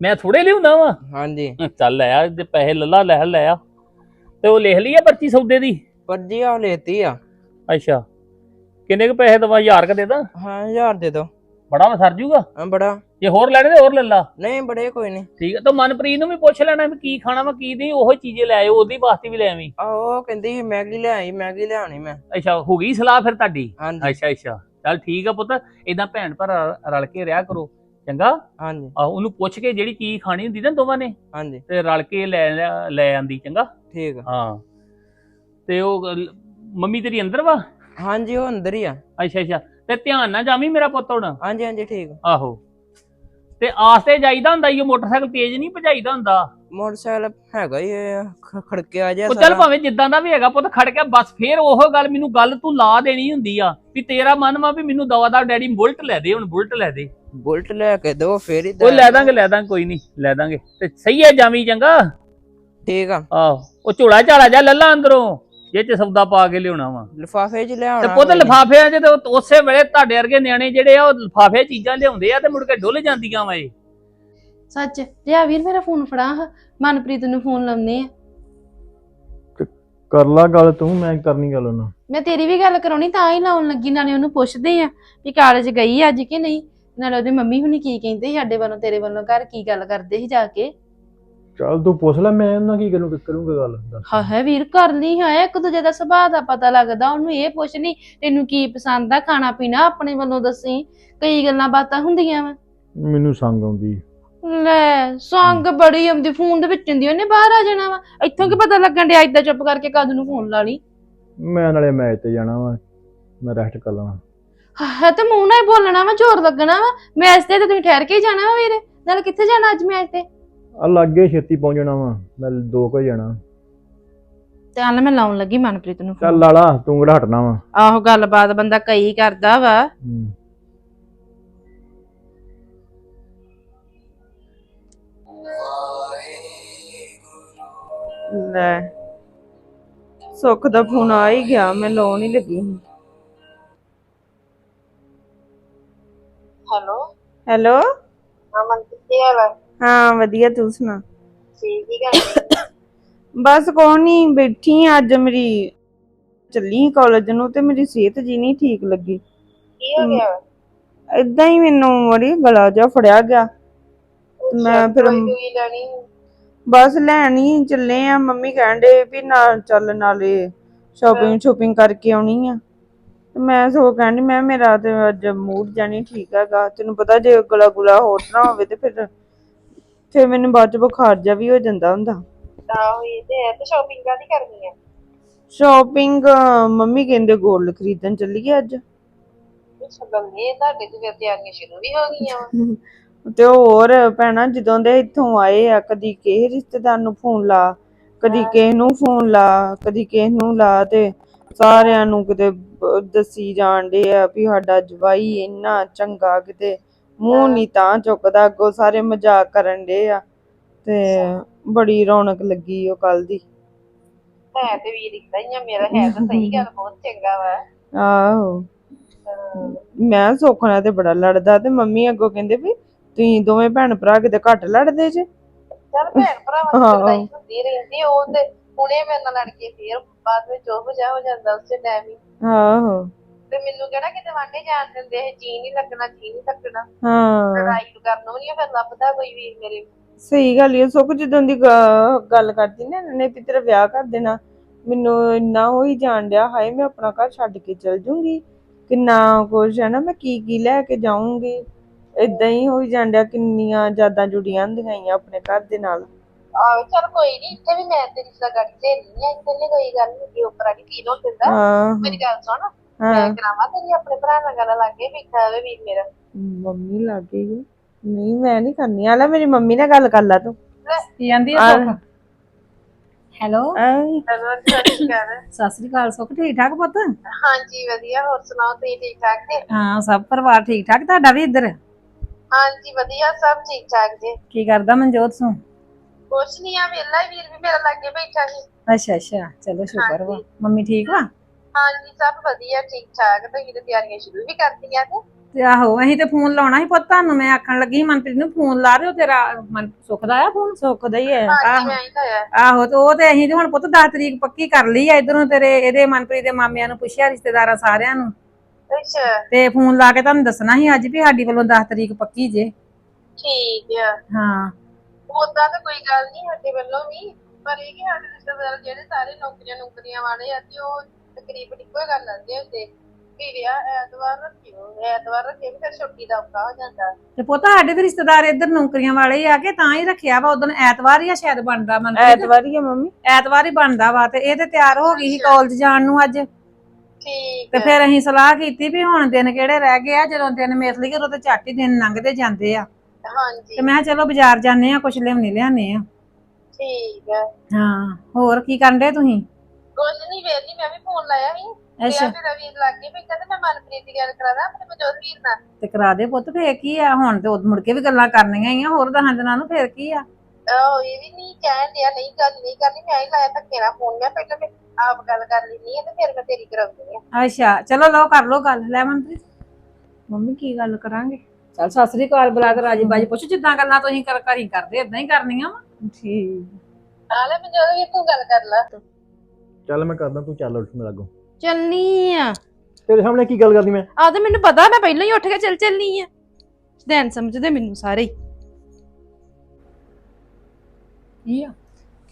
ਮੈਂ ਥੋੜੇ ਲਿਆਉਂਦਾ ਵਾ? ਹਾਂਜੀ। ਚੱਲ ਲੈ ਆ ਜੇ ਪੈਸੇ ਲੱਲਾ ਲੈ ਲੈ ਆ। ਤੇ ਉਹ ਲਿਖ ਲਈ ਆ ਪਰਚੀ ਸੌਦੇ ਦੀ? ਪਰ ਜੀ ਆਹ ਲੈਤੀ ਆ। ਅੱਛਾ। ਕਿੰਨੇ ਕੁ ਪੈਸੇ ਦਵਾ ਹਜ਼ਾਰ ਕ ਦੇ ਦਾਂ? ਹਾਂ ਹਜ਼ਾਰ ਦੇ ਦੋ। ਬੜਾ ਵਾ ਸਰ ਜੂਗਾ? ਆ ਬੜਾ। ਜੇ ਹੋਰ ਲੈਣੇ ਤੇ ਹੋਰ ਲੈ ਲਾ। ਨਹੀਂ ਬੜੇ ਕੋਈ ਨਹੀਂ। ਠੀਕ ਹੈ ਤਾਂ ਮਨਪ੍ਰੀਤ ਨੂੰ ਵੀ ਪੁੱਛ ਲੈਣਾ ਵੀ ਕੀ ਖਾਣਾ ਵਾ ਕੀ ਨਹੀਂ ਉਹੋ ਚੀਜ਼ੇ ਲੈ ਆਇਓ ਉਹਦੀ ਵਾਸਤੇ ਵੀ ਲੈ ਆਵੀਂ। ਆ ਉਹ ਕਹਿੰਦੀ ਸੀ ਮੈਗੀ ਲੈ ਆਈ ਮੈਗੀ ਲਿਆਉਣੀ ਮੈਂ। ਅੱਛਾ ਹੋ ਗਈ ਸਲਾਹ ਫਿਰ ਤੁਹਾਡੀ? ਹਾਂਜੀ। ਅੱਛਾ ਅੱਛਾ। ਚੱਲ ਠੀਕ ਆ ਪੁੱਤ ਇਦਾਂ ਭੈਣ ਭਰਾ ਰਲ ਕੇ ਰਿਹਾ ਕਰੋ। ਚੰਗਾ? ਹਾਂਜੀ। ਆਹੋ ਉਹਨੂੰ ਪੁੱਛ ਕੇ ਜਿਹੜੀ ਚੀਜ਼ ਖਾਣੀ ਹੁੰਦੀ ਨਾ ਦੋਵਾਂ ਨੇ ਹਾਂਜੀ। ਤੇ ਰਲ ਕੇ ਲੈ ਲੈ ਆਂਦੀ ਚੰਗਾ? ਠੀਕ ਆ। ਹਾਂ। ਤੇ ਉਹ ਮੰਮੀ ਤੇਰੀ ਅੰਦਰ ਵਾ? ਹਾਂਜੀ ਉਹ ਅੰਦਰ ਹੀ ਆ। ਅੱਛਾ ਅੱਛਾ। ਤੇ ਧਿਆਨ ਨਾਲ ਜਾਵੀਂ ਮੇਰਾ ਪੁੱਤ ਹੁਣ? ਹਾਂਜੀ ਹਾਂਜੀ ਠੀਕ। ਆ। ਆਹੋ। ਤੇ ਆਸਤੇ ਜਾਈਦਾ ਹੁੰਦਾ ਈ ਮੋਟਰਸਾਈਕਲ ਤੇਜ਼ ਨਹੀਂ ਭਜਾਈਦਾ ਹੁੰਦਾ? ਮੋਟਰਸਾਈਕਲ ਹੈਗਾ ਹੀ ਇਹ, ਖ- ਖੜਕਿਆ ਜਿਹਾ ਉਹ ਚੱਲ ਸਾਰਾ। ਭਾਵੇਂ ਜਿੱਦਾਂ ਦਾ ਵੀ ਹੈਗਾ ਪੁੱਤ ਖੜ ਕੇ ਬਸ ਫੇਰ ਉਹ ਗੱਲ ਮੈਨੂੰ ਗੱਲ ਤੂੰ ਲਾ ਦੇਣੀ ਹੁੰਦੀ ਆ ਵੀ ਤੇਰਾ ਮਨ ਵਾ ਵੀ ਮੈਨੂੰ ਦਵਾ ਦਾ ਡੈਡੀ ਬੁਲਟ ਲੈ ਦੇ ਹੁਣ ਬੁਲਟ ਲੈ ਦੇ। ਬੁਲਟ ਲੈ ਕੇ ਦੋ ਫੇਰ ਹੀ ਉਹ ਲੈ ਦਾਂਗੇ ਲੈ ਦਾਂਗੇ ਕੋਈ ਨਹੀਂ ਲੈ ਦਾਂਗੇ। ਤੇ ਸਹੀ ਹੈ ਜਾਵੀਂ ਚੰਗਾ? ਠੀਕ ਆ। ਆਹੋ। ਉਹ ਝੋਲਾ ਝਾਲਾ ਜਾ ਲੱਲਾ ਅੰਦਰੋਂ। ਇਹ ਚ ਸੌਦਾ ਪਾ ਕੇ ਲਿਆਉਣਾ ਵਾ। ਲਿਫਾਫੇ 'ਚ ਤੇ ਲਿਆਉਣਾ ਪੁੱਤ ਕੋਈ। ਨੀ। ਲਿਫਾਫਿਆਂ 'ਚ ਤੇ ਉਹ- ਉਸੇ ਵੇਲੇ ਤੁਹਾਡੇ ਵਰਗੇ ਨਿਆਣੇ ਜਿਹੜੇ ਆ ਉਹ ਲਿਫਾਫੇ ਚੀਜ਼ਾਂ ਲਿਆਉਂਦੇ ਆ ਤੇ ਮੁੜ ਕੇ ਡੁੱਲ ਜਾਂਦੀਆਂ ਵਾ ਇਹ। ਸੱਚ ਲਿਆ ਵੀਰ ਮੇਰਾ ਫੋਨ ਫੜਾ ਮਨਪ੍ਰੀਤ ਨੂੰ ਫੋਨ ਲਾਉਂਦੇ ਆ। ਕਰ ਲਾ ਗੱਲ ਤੂੰ ਮੈਂ ਕਰਨੀ ਗੱਲ ਉਹਨਾਂ ਮੈਂ ਤੇਰੀ ਵੀ ਗੱਲ ਕਰਾਉਣੀ ਤਾਂ ਹੀ ਲਾਉਣ ਲੱਗੀ ਨਾਲੇ ਉਹਨੂੰ ਪੁੱਛਦੇ ਆ ਵੀ ਕਾਲਜ ਗਈ ਅੱਜ ਕਿ ਨਹੀਂ। ਨਾਲੇ ਉਹਦੇ ਮੰਮੀ ਹੁਣੀ ਕੀ ਕਹਿੰਦੇ ਸੀ ਸਾਡੇ ਵੱਲੋਂ ਤੇਰੇ ਵੱਲੋਂ ਘਰ ਕੀ ਗੱਲ ਕਰਦੇ ਸੀ ਜਾ ਕੇ। ਚੱਲ ਤੂੰ ਪੁੱਛ ਲੈ ਮੈਂ ਉਹਨਾਂ ਕੀ ਕਰੂੰ ਕਰੂੰਗਾ ਗੱਲ? ਦੱਸ। ਹਾਂ ਹੈ ਵੀਰ ਕਰ ਲਈ ਹੈ ਇੱਕ ਦੂਜੇ ਦਾ ਸੁਭਾਅ ਦਾ ਪਤਾ ਲੱਗਦਾ ਉਹਨੂੰ ਇਹ ਪੁੱਛ ਲਈ ਤੈਨੂੰ ਕੀ ਪਸੰਦ ਆ ਖਾਣਾ ਪੀਣਾ ਆਪਣੇ ਵੱਲੋਂ ਦੱਸੀ? ਕਈ ਗੱਲਾਂ ਬਾਤਾਂ ਹੁੰਦੀਆਂ ਵਾ। ਮੈਨੂੰ ਸੰਗ ਆਉਂਦੀ। ਲੈ ਸੰਗ ਬੜੀ ਆਉਂਦੀ ਫੋਨ ਦੇ ਵਿੱਚ ਹੁੰਦੀ ਉਹਨੇ ਬਾਹਰ ਆ ਜਾਣਾ ਵਾ। ਇੱਥੋਂ ਕੀ ਪਤਾ ਲੱਗਣ ਡਿਆ ਏਦਾਂ ਚੁੱਪ ਕਰਕੇ ਕਦ ਨੂੰ ਫੋਨ ਲਾ ਲਈ। ਮੈਂ ਨਾਲੇ ਮੈਚ ਤੇ ਜਾਣਾ ਵਾ ਮੈਂ ਰੈਸਟ ਕਰ ਲਵਾਂ। ਹੈ ਤੇ ਮੂੰਹ ਨਾਲ ਹੀ ਬੋਲਣਾ ਵਾ ਜ਼ੋਰ ਲੱਗਣਾ ਵਾ। ਮੈਚ ਤੇ ਤਾਂ ਤੁਸੀਂ ਠਹਿਰ ਕੇ ਹੀ ਜਾਣਾ ਵਾ ਵੀਰੇ। ਨਾਲ ਕਿੱਥੇ ਜਾਣਾ ਅੱਜ ਮੈਚ ਤੇ ਆ ਲੱਗੇ ਛੇਤੀ ਪਹੁੰਚ ਜਾਣਾ ਵਾ ਮੈਂ 2 ਵਜੇ ਜਾਣਾ। ਆਲੇ ਮੈਂ ਲਾਉਣ ਲੱਗੀ ਮਨਪ੍ਰੀਤ ਨੂੰ ਚੱਲ। ਲਾਲਾ ਤੂੰ ਕਿਹੜਾ ਹਟਣਾ ਵਾ। ਆਹੋ ਗੱਲਬਾਤ ਬੰਦਾ ਕਈ ਕਰਦਾ ਵਾ। ਹੂੰ। ਲੈ ਸੁੱਖ ਦਾ ਫੋਨ ਆ ਹੀ ਗਿਆ ਮੈਂ ਲਾਉਣ ਹੀ ਲੱਗੀ ਸੀ। ਹੈਲੋ? ਹੈਲੋ? ਅਮਨ ਕਿੱਥੇ ਆ? ਹਾਂ ਵਧੀਆ ਤੂੰ ਸੁਣਾ? ਠੀਕ ਹੀ ਕਰਦੇ ਬਸ ਕੋਈ ਨਹੀਂ ਬੈਠੀ ਆਂ, ਅੱਜ ਮੇਰੀ ਚੱਲੀ ਕਾਲਜ ਨੂੰ ਤੇ ਮੇਰੀ ਸਿਹਤ ਜੀ ਨਹੀਂ ਠੀਕ ਲੱਗੀ। ਕੀ ਹੋ ਗਿਆ? ਇਦਾਂ ਹੀ ਮੈਨੂੰ ਮੜੀ ਗਲਾ ਜਿਹਾ ਫੜਿਆ ਗਿਆ। ਮੈਂ ਫਿਰ ਲੈਣੀ ਬਸ ਲੈਣ ਹੀ ਚੱਲੇ ਆ ਮੰਮੀ ਕਹਿਣ ਦੇ ਵੀ ਨਾਲ ਚੱਲ ਨਾਲੇ ਸ਼ਾਪਿੰਗ ਸ਼ੋਪਿੰਗ ਕਰਕੇ ਆਉਣੀ ਆ। ਤੇ ਮੈਂ ਸੋ ਕਹਿੰਦੀ ਮੈਂ ਮੇਰਾ ਤੇ ਅੱਜ ਮੂਡ ਜਾਨੀ ਠੀਕ ਹੈਗਾ ਤੈਨੂੰ ਪਤਾ ਜੇ ਗਲਾ ਗੁਲਾ ਹੋਰ ਤਰ੍ਹਾਂ ਹੋਵੇ ਤੇ ਫਿਰ ਫਿਰ ਮੈਨੂੰ ਬਾਅਦ ਚ ਬੁਖਾਰ ਜਾ ਵੀ ਹੋ ਜਾਂਦਾ ਹੁੰਦਾ। ਤਾਂ ਹੋਈ ਤੇ ਹੈ ਤੇ ਸ਼ਾਪਿੰਗ ਕਾਦੀ ਕਰਨੀ ਹੈ? ਸ਼ਾਪਿੰਗ ਮੰਮੀ ਕਹਿੰਦੇ 골ਡ ਖਰੀਦਣ ਚੱਲੀਏ ਅੱਜ। ਤੁਹਾਡੇ ਤੇ ਫਿਰ ਤਿਆਰੀਆਂ ਸ਼ੁਰੂ ਵੀ ਹੋ ਗਈਆਂ ਵਾ। ਤੇ ਹੋਰ ਭੈਣਾ ਜਦੋਂ ਦੇ ਇੱਥੋਂ ਆਏ ਆ ਕਦੀ ਕਿਸੇ ਰਿਸ਼ਤੇਦਾਰ ਨੂੰ ਫੋਨ ਲਾ ਕਦੀ ਕਿਸੇ ਨੂੰ ਫੋਨ ਲਾ ਕਦੀ ਕਿਸੇ ਨੂੰ ਲਾ ਤੇ ਸਾਰਿਆਂ ਨੂੰ ਕਿਤੇ ਬ- ਦੱਸੀ ਜਾਣਦੇ ਆ ਵੀ ਸਾਡਾ ਜਵਾਈ ਇੰਨਾ ਚੰਗਾ ਕਿਤੇ ਮੂੰਹ ਨਹੀਂ ਤਾਂ ਚੁੱਕਦਾ ਅੱਗੋਂ ਸਾਰੇ ਮਜ਼ਾਕ ਕਰਨ ਦੇ ਆ। ਤੇ ਬੜੀ ਰੌਣਕ ਲੱਗੀ ਉਹ ਕੱਲ ਦੀ। ਹੈ ਤੇ ਵੀਰ ਇਦਾਂ ਹੀ ਆ ਮੇਰਾ ਹੈ ਤਾਂ ਸਹੀ ਗੱਲ ਬਹੁਤ ਚੰਗਾ ਵਾ। ਆਹੋ। ਮੈਂ ਸੁੱਖ ਨਾਲ ਤੇ ਬੜਾ ਲੜਦਾ ਤੇ ਮੰਮੀ ਅੱਗੋਂ ਕਹਿੰਦੇ ਵੀ ਤੁਸੀਂ ਦੋਵੇਂ ਭੈਣ ਭਰਾ ਕਿਤੇ ਘੱਟ ਲੜਦੇ ਜੇ। ਚੱਲ ਭੈਣ ਭਰਾਵਾਂ ਹਾਂ। ਦੀ ਲੜਾਈ ਹੁੰਦੀ ਰਹਿੰਦੀ ਉਹ ਤੇ ਹੁਣੇ ਮੇਰੇ ਨਾਲ ਲੜ ਕੇ ਫੇਰ ਬਾਅਦ ਵਿੱਚ ਉਹ ਜਾ ਹੋ ਜਾਂਦਾ ਉਸੇ ਟਾਈਮ ਹੀ ਆਹੋ। ਤੇ ਮੈਨੂੰ ਕਿਹੜਾ ਕਿਤੇ ਵਾਂਢੇ ਜਾਣ ਦਿੰਦੇ ਇਹ ਜੀ ਨਹੀਂ ਲੱਗਣਾ ਜੀ ਨਹੀਂ ਲੱਗਣਾ। ਹਾਂ। ਲੜਾਈ ਨੂੰ ਕਰਨ ਨੂੰ ਨਹੀਂ ਫਿਰ ਲੱਭਦਾ ਕੋਈ ਵੀਰ ਮੇਰੇ। ਸਹੀ ਗੱਲ ਇਹ ਸੁੱਖ ਜਦੋਂ ਦੀ ਗ- ਗੱਲ ਕਰਦੀ ਨਾ ਇਹਨਾਂ ਨੇ ਵੀ ਤੇਰਾ ਵਿਆਹ ਕਰ ਦੇਣਾ ਮੈਨੂੰ ਇੰਨਾ ਹੋ ਹੀ ਜਾਣ ਡਿਆ ਹਾਏ ਮੈਂ ਆਪਣਾ ਘਰ ਛੱਡ ਕੇ ਚਲ ਜੂੰਗੀ ਕਿੰਨਾ ਕੁਝ ਹੈ ਨਾ ਮੈਂ ਕੀ ਕੀ ਲੈ ਕੇ ਜਾਊਂਗੀ। ਇਦਾਂ ਹੀ ਹੋਈ ਜਾਣ ਡਿਆ ਕਿੰਨੀਆਂ ਯਾਦਾਂ ਜੁੜੀਆਂ ਹੁੰਦੀਆਂ ਈ ਆ ਆਪਣੇ ਘਰ ਦੇ ਨਾਲ। ਆਹੋ ਚੱਲ ਕੋਈ ਨਹੀਂ ਇੱਥੇ ਵੀ ਮੈਂ ਤੇਰੀ ਸਗਾੜੀ ਸਹੇਲੀ ਆ ਇੱਥੇ ਨਹੀਂ ਕੋਈ ਗੱਲ ਨਹੀਂ ਉੱਪਰ ਆ ਕੇ ਹੋ ਜਾਂਦਾ। ਹਾਂ। ਮੇਰੀ ਗੱਲ ਸੁਣ ਹਾਂ ਮੈਂ ਕਰਾਵਾਂ ਤੇਰੀ ਆਪਣੇ ਭਰਾ ਨਾਲ ਗੱਲ ਲੱਗੇ ਵੇਖਿਆ ਵੇ ਵੀਰ ਮੇਰਾ। ਮੰਮੀ ਲੱਗੇ ਗਈ ਨਹੀਂ ਮੈਂ ਨਹੀਂ ਕਰਨੀ। ਆਲਾ ਮੇਰੀ ਮੰਮੀ ਨਾਲ ਗੱਲ ਕਰ ਲਾ ਤੂੰ। ਕੀ ਆਂਦੀ ਆ ਆ- ਸੁੱਖ? ਹੈਲੋ? ਆਈ। ਚਲੋ ਸਤਿ ਕਰ ਸਤਿ ਸ੍ਰੀ ਅਕਾਲ ਸੁੱਖ ਠੀਕ ਠਾਕ ਪੁੱਤ? ਹਾਂਜੀ ਵਧੀਆ। ਹੋਰ ਸੁਣਾਓ ਤੁਸੀਂ ਠੀਕ ਠਾਕ ਜੀ? ਹਾਂ ਸਭ ਪਰਿਵਾਰ ਠੀਕ ਠਾਕ ਤੁਹਾਡਾ ਵੀ ਇੱਧਰ? ਹਾਂਜੀ ਵਧੀਆ ਸਭ ਠੀਕ ਠਾਕ ਜੀ। ਕੀ ਕਰਦਾ ਮਨਜੋਤ ਸੂ ਕੁਛ ਨਹੀਂ ਆ ਵੇਲਾ ਹੀ ਵੀਰ ਵੀ ਮੇਰਾ ਲਾਗੇ ਬੈਠਾ ਸੀ। ਅੱਛਾ ਅੱਛਾ। ਚਲੋ ਸ਼ੁਕਰ ਵਾ। ਮੰਮੀ ਠੀਕ ਵਾ? ਹਾਂਜੀ ਸਭ ਵਧੀਆ ਠੀਕ ਠਾਕ ਤੁਸੀਂ ਤੇ ਤਿਆਰੀਆਂ ਸ਼ੁਰੂ ਵੀ ਕਰਤੀਆਂ ਤੇ। ਤੇ ਆਹੋ ਅਸੀਂ ਤੇ ਫੋਨ ਲਾਉਣਾ ਸੀ ਪੁੱਤ ਤੁਹਾਨੂੰ ਮੈਂ ਆਖਣ ਲੱਗੀ ਸੀ ਮਨਪ੍ਰੀਤ ਨੂੰ ਫੋਨ ਲਾ ਰਹੇ ਹੋ ਤੇਰਾ ਮਨ ਸੁੱਖ ਦਾ ਆ ਫੋਨ? ਸੁੱਖ ਦਾ ਹੀ ਹੈ। ਹਾਂਜੀ ਮੈਂ ਹੀ ਲਾਇਆ ਆਹੋ ਤੇ ਉਹ ਤੇ ਅਸੀਂ ਤੇ ਹੁਣ ਪੁੱਤ 10 ਤਰੀਕ ਪੱਕੀ ਕਰ ਲਈ ਆ ਇਧਰੋਂ ਤੇਰੇ ਇਹਦੇ ਮਨਪ੍ਰੀਤ ਦੇ ਮਾਮਿਆਂ ਨੂੰ ਪੁੱਛਿਆ ਰਿਸ਼ਤੇਦਾਰਾਂ ਸਾਰਿਆਂ ਨੂੰ। ਅੱਛਾ। ਤੇ ਫੋਨ ਲਾ ਕੇ ਤੁਹਾਨੂੰ ਦੱਸਣਾ ਸੀ ਅੱਜ ਵੀ ਸਾਡੀ ਵੱਲੋਂ 10 ਤਰੀਕ ਪੱਕੀ ਜੇ। ਠੀਕ ਆ। ਹਾਂ। ਉਦਾਂ ਤਾਂ ਕੋਈ ਗੱਲ ਨਹੀਂ ਸਾਡੇ ਵੱਲੋਂ ਵੀ ਪਰ ਇਹ ਕਿ ਸਾਡੇ ਰਿਸ਼ਤੇਦਾਰ ਜਿਹੜੇ ਸਾਰੇ ਨੌਕਰੀਆਂ ਨੌਕਰੀਆਂ ਵਾਲੇ ਆ ਤੇ ਉਹ ਤਕਰੀਬਨ ਇੱਕੋ ਗੱਲ ਕਰਦੇ ਹੁੰਦੇ ਵੀ ਵਿਆਹ ਐਤਵਾਰ ਰੱਖਿਓ ਐਤਵਾਰ ਰੱਖੇ ਵੀ ਫਿਰ ਛੁੱਟੀ ਦਾ ਔਖਾ ਹੋ ਜਾਂਦਾ। ਤੇ ਪੁੱਤ ਸਾਡੇ ਤੇ ਰਿਸ਼ਤੇਦਾਰ ਇੱਧਰ ਨੌਕਰੀਆਂ ਵਾਲੇ ਹੀ ਆ ਕੇ ਤਾਂ ਹੀ ਰੱਖਿਆ ਵਾ ਉਦੋਂ ਐਤਵਾਰ ਹੀ ਆ ਸ਼ਾਇਦ ਬਣਦਾ ਮਨਪ੍ਰੀਤ ਐਤਵਾਰ ਹੀ ਆ ਮੰਮੀ। ਐਤਵਾਰ ਹੀ ਬਣਦਾ ਵਾ ਤੇ ਇਹ ਤੇ ਤਿਆਰ ਹੋ ਗਈ ਸੀ ਕਾਲਜ ਜਾਣ ਨੂੰ ਅੱਜ। ਠੀਕ ਤੇ ਫਿਰ ਅਸੀਂ ਸਲਾਹ ਕੀਤੀ ਵੀ ਹੁਣ ਦਿਨ ਕਿਹੜੇ ਰਹਿ ਗਏ ਆ ਜਦੋਂ ਦਿਨ ਮਿਲ ਲਈਏ ਉਦੋਂ ਤੇ ਝੱਟ ਹੀ ਦਿਨ ਲੰਘਦੇ ਜਾਂਦੇ ਆ। ਹਾਂਜੀ। ਤੇ ਮੈਂ ਕਿਹਾ ਚਲੋ ਬਾਜ਼ਾਰ ਜਾਂਦੇ ਆ ਕੁਛ ਲਿਆਉਣੇ ਲਿਆਨੇ ਆ। ਠੀਕ ਆ। ਹਾਂ ਹੋਰ ਕੀ ਕਰਨ ਦੇ ਤੁਸੀਂ? ਕੁਝ ਨਹੀਂ ਵੇਲੀ ਮੈਂ ਵੀ ਫੋਨ ਲਾਇਆ ਸੀ। ਅੱਛਾ। ਤੇ ਮੇਰਾ ਵੀਰ ਲੱਗੇ ਵੀ ਕਹਿੰਦੇ ਮੈਂ ਮਨਪ੍ਰੀਤ ਦੀ ਗੱਲ ਕਰਾਦਾ ਆਪਣੇ ਮਜੋਦ ਵੀਰ ਨਾਲ। ਤੇ ਕਰਾ ਦੇ ਪੁੱਤ ਫੇਰ ਕੀ ਆ? ਹੁਣ ਤੇ ਉਦ ਮੁੜ ਕੇ ਵੀ ਗੱਲਾਂ ਕਰਨੀਆਂ ਹੀ ਆ ਹੋਰ ਦਹਾਂ ਦਿਨਾਂ ਨੂੰ ਫੇਰ ਕੀ ਆ? ਆਹੋ ਇਹ ਵੀ ਨਹੀਂ ਕਹਿਣ ਡਿਆ ਨਹੀਂ ਗੱਲ ਨਹੀਂ ਕਰਨੀ ਮੈਂ ਹੀ ਲਾਇਆ ਧੱਕੇ ਨਾਲ ਫੋਨ ਮੈਂ ਪਹਿਲਾਂ ਮੈਂ ਆਪ ਗੱਲ ਕਰ ਲੈਣੀ ਆ ਤੇ ਫਿਰ ਮੈਂ ਤੇਰੀ ਕਰਾਉਂਦੀ ਆ। ਅੱਛਾ ਚਲੋ ਲਓ ਕਰ ਲਓ ਗੱਲ। ਲੈ ਮਨਪ੍ਰੀਤ। ਮੰਮੀ ਕੀ ਗੱਲ ਕਰਾਂਗੇ? ਚਲ ਸਤਿ ਸ੍ਰੀ ਅਕਾਲ ਬੁਲਾ ਕੇ ਰਾਜੀ ਬਾਜੀ। ਪੁੱਛ ਜਿੱਦਾਂ ਗੱਲਾਂ ਤੁਸੀਂ ਕਰ ਘਰੀ ਕਰਦੇ ਇਦਾਂ ਹੀ ਕਰਨੀਆਂ ਵਾ। ਠੀਕ। ਨਾਲੇ ਮਜੋਦ ਵੀਰ ਤੂੰ ਗੱਲ ਕਰ ਲੈ। ਚੱਲ ਮੈਂ ਕਰਦਾ ਤੂੰ ਚੱਲ ਉੱਠ ਮੇਰੇ ਲਾਗੋਂ। ਚੱਲਨੀ ਆ। ਤੇਰੇ ਸਾਹਮਣੇ ਕੀ ਗੱਲ ਕਰਦੀ ਮੈਂ? ਆ ਤੇ ਮੈਨੂੰ ਪਤਾ ਮੈਂ ਪਹਿਲਾਂ ਹੀ ਉੱਠ ਕੇ ਚੱਲ ਚੱਲਨੀ ਆ। ਧਿਆਨ ਸਮਝਦੇ ਮੈਨੂੰ ਸਾਰੇ ਹੀ। ਕੀ ਆ?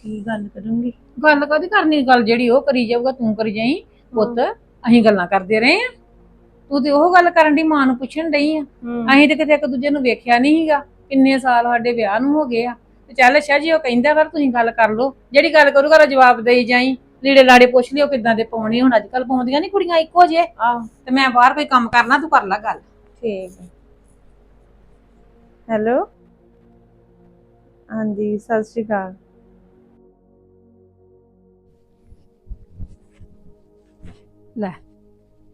ਕੀ ਗੱਲ ਕਰੂੰਗੀ? ਗੱਲ ਕਦੀ ਕਰਨੀ? ਗੱਲ ਜਿਹੜੀ ਉਹ ਕਰੀ ਜਾਊਗਾ ਤੂੰ ਕਰੀ ਜਾਈ। ਪੁੱਤ ਅਸੀਂ ਗੱਲਾਂ ਕਰਦੇ ਰਹੇ ਆ। ਤੂੰ ਤੇ ਉਹ ਗੱਲ ਕਰਨ ਦੀ ਮਾਂ ਨੂੰ ਪੁੱਛਣ ਡਈ ਆ। ਅਸੀਂ ਤੇ ਕਿਤੇ ਇੱਕ ਦੂਜੇ ਨੂੰ ਵੇਖਿਆ ਨਹੀਂ ਸੀਗਾ ਕਿੰਨੇ ਸਾਲ ਸਾਡੇ ਵਿਆਹ ਨੂੰ ਹੋ ਗਏ ਆ। ਤੇ ਚੱਲ ਅੱਛਾ ਜੀ ਉਹ ਕਹਿੰਦਾ ਫਿਰ ਤੁਸੀਂ ਗੱਲ ਕਰ ਲਓ। ਜਿਹੜੀ ਗੱਲ ਕਰੂਗਾ ਉਹ ਜਵਾਬ ਦੇਈ ਜਾਈ। ਲੀੜੇ ਲਾੜੇ ਪੁੱਛ ਲਿਓ ਕਿੱਦਾਂ ਦੇ ਪਾਉਣੇ ਹੁਣ ਅੱਜ ਕੱਲ ਪਾਉਂਦੀਆਂ ਨਹੀਂ ਕੁੜੀਆਂ ਇੱਕੋ ਜੇ ਆਹ ਤੇ ਮੈਂ ਬਾਹਰ ਕੋਈ ਕੰਮ ਕਰਨਾ ਤੂੰ ਕਰ ਲੈ ਗੱਲ। ਠੀਕ ਹੈ। ਹੈਲੋ? ਹਾਂਜੀ ਸਤਿ ਸ਼੍ਰੀ ਅਕਾਲ। ਲੈ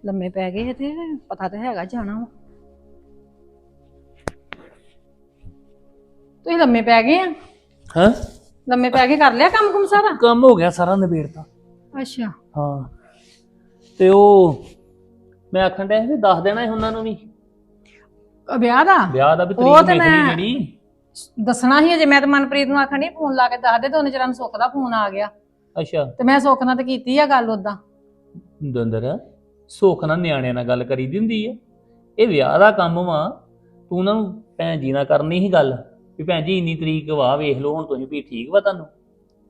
ਲੰਮੇ ਪੈ ਗਏ ਤੇ ਪਤਾ ਤਾਂ ਹੈਗਾ ਜਾਣਾ ਵਾ। ਤੁਸੀਂ ਲੰਮੇ ਪੈ ਗਏ ਆ? ਹਾਂ? ਲੰਮੇ ਪੈ ਕੇ ਕਰ ਲਿਆ ਕੰਮ ਕੁਮ ਸਾਰਾ? ਕੰਮ ਹੋ ਗਿਆ ਸਾਰਾ ਨਿਬੇੜਤਾ। ਅੱਛਾ। ਹਾਂ। ਤੇ ਉਹ ਮੈਂ ਆਖਣ ਡਿਆ ਸੀ ਵੀ ਦੱਸ ਦੇਣਾ ਸੀ ਉਹਨਾਂ ਨੂੰ ਵੀ। ਅ, ਵਿਆਹ ਦਾ? ਵਿਆਹ ਦਾ ਵੀ ਉਹ ਤਰੀਕ ਤੇ ਮੈਂ- ਜਿਹੜੀ। ਦੱਸਣਾ ਸੀ ਅਜੇ ਮੈਂ ਤਾਂ ਮਨਪ੍ਰੀਤ ਨੂੰ ਆਖਣ ਨਹੀਂ ਫੋਨ ਲਾ ਕੇ ਦੱਸ ਦੇ ਤੇ ਉਹਨੇ ਚਿਰਾਂ ਨੂੰ ਸੁੱਖ ਦਾ ਫੋਨ ਆ ਗਿਆ। ਅੱਛਾ। ਤੇ ਮੈਂ ਸੁੱਖ ਨਾਲ ਤਾਂ ਕੀਤੀ ਆ ਗੱਲ ਉਦਾਂ ਦੰਦਰ ਸੁੱਖ ਨਾਲ ਨਿਆਣਿਆਂ ਨਾਲ ਗੱਲ ਕਰੀ ਦੀ ਹੁੰਦੀ ਆ। ਇਹ ਵਿਆਹ ਦਾ ਕੰਮ ਵਾ। ਤੂੰ ਉਹਨਾਂ ਨੂੰ ਭੈਣ ਜੀ ਨਾਲ ਕਰਨੀ ਸੀ ਗੱਲ। ਵੀ ਭੈਣ ਜੀ ਇੰਨੀ ਤਰੀਕ ਵਾ ਵੇਖ ਲਓ ਹੁਣ ਤੁਸੀਂ ਵੀ ਠੀਕ ਵਾ ਤੁਹਾਨੂੰ।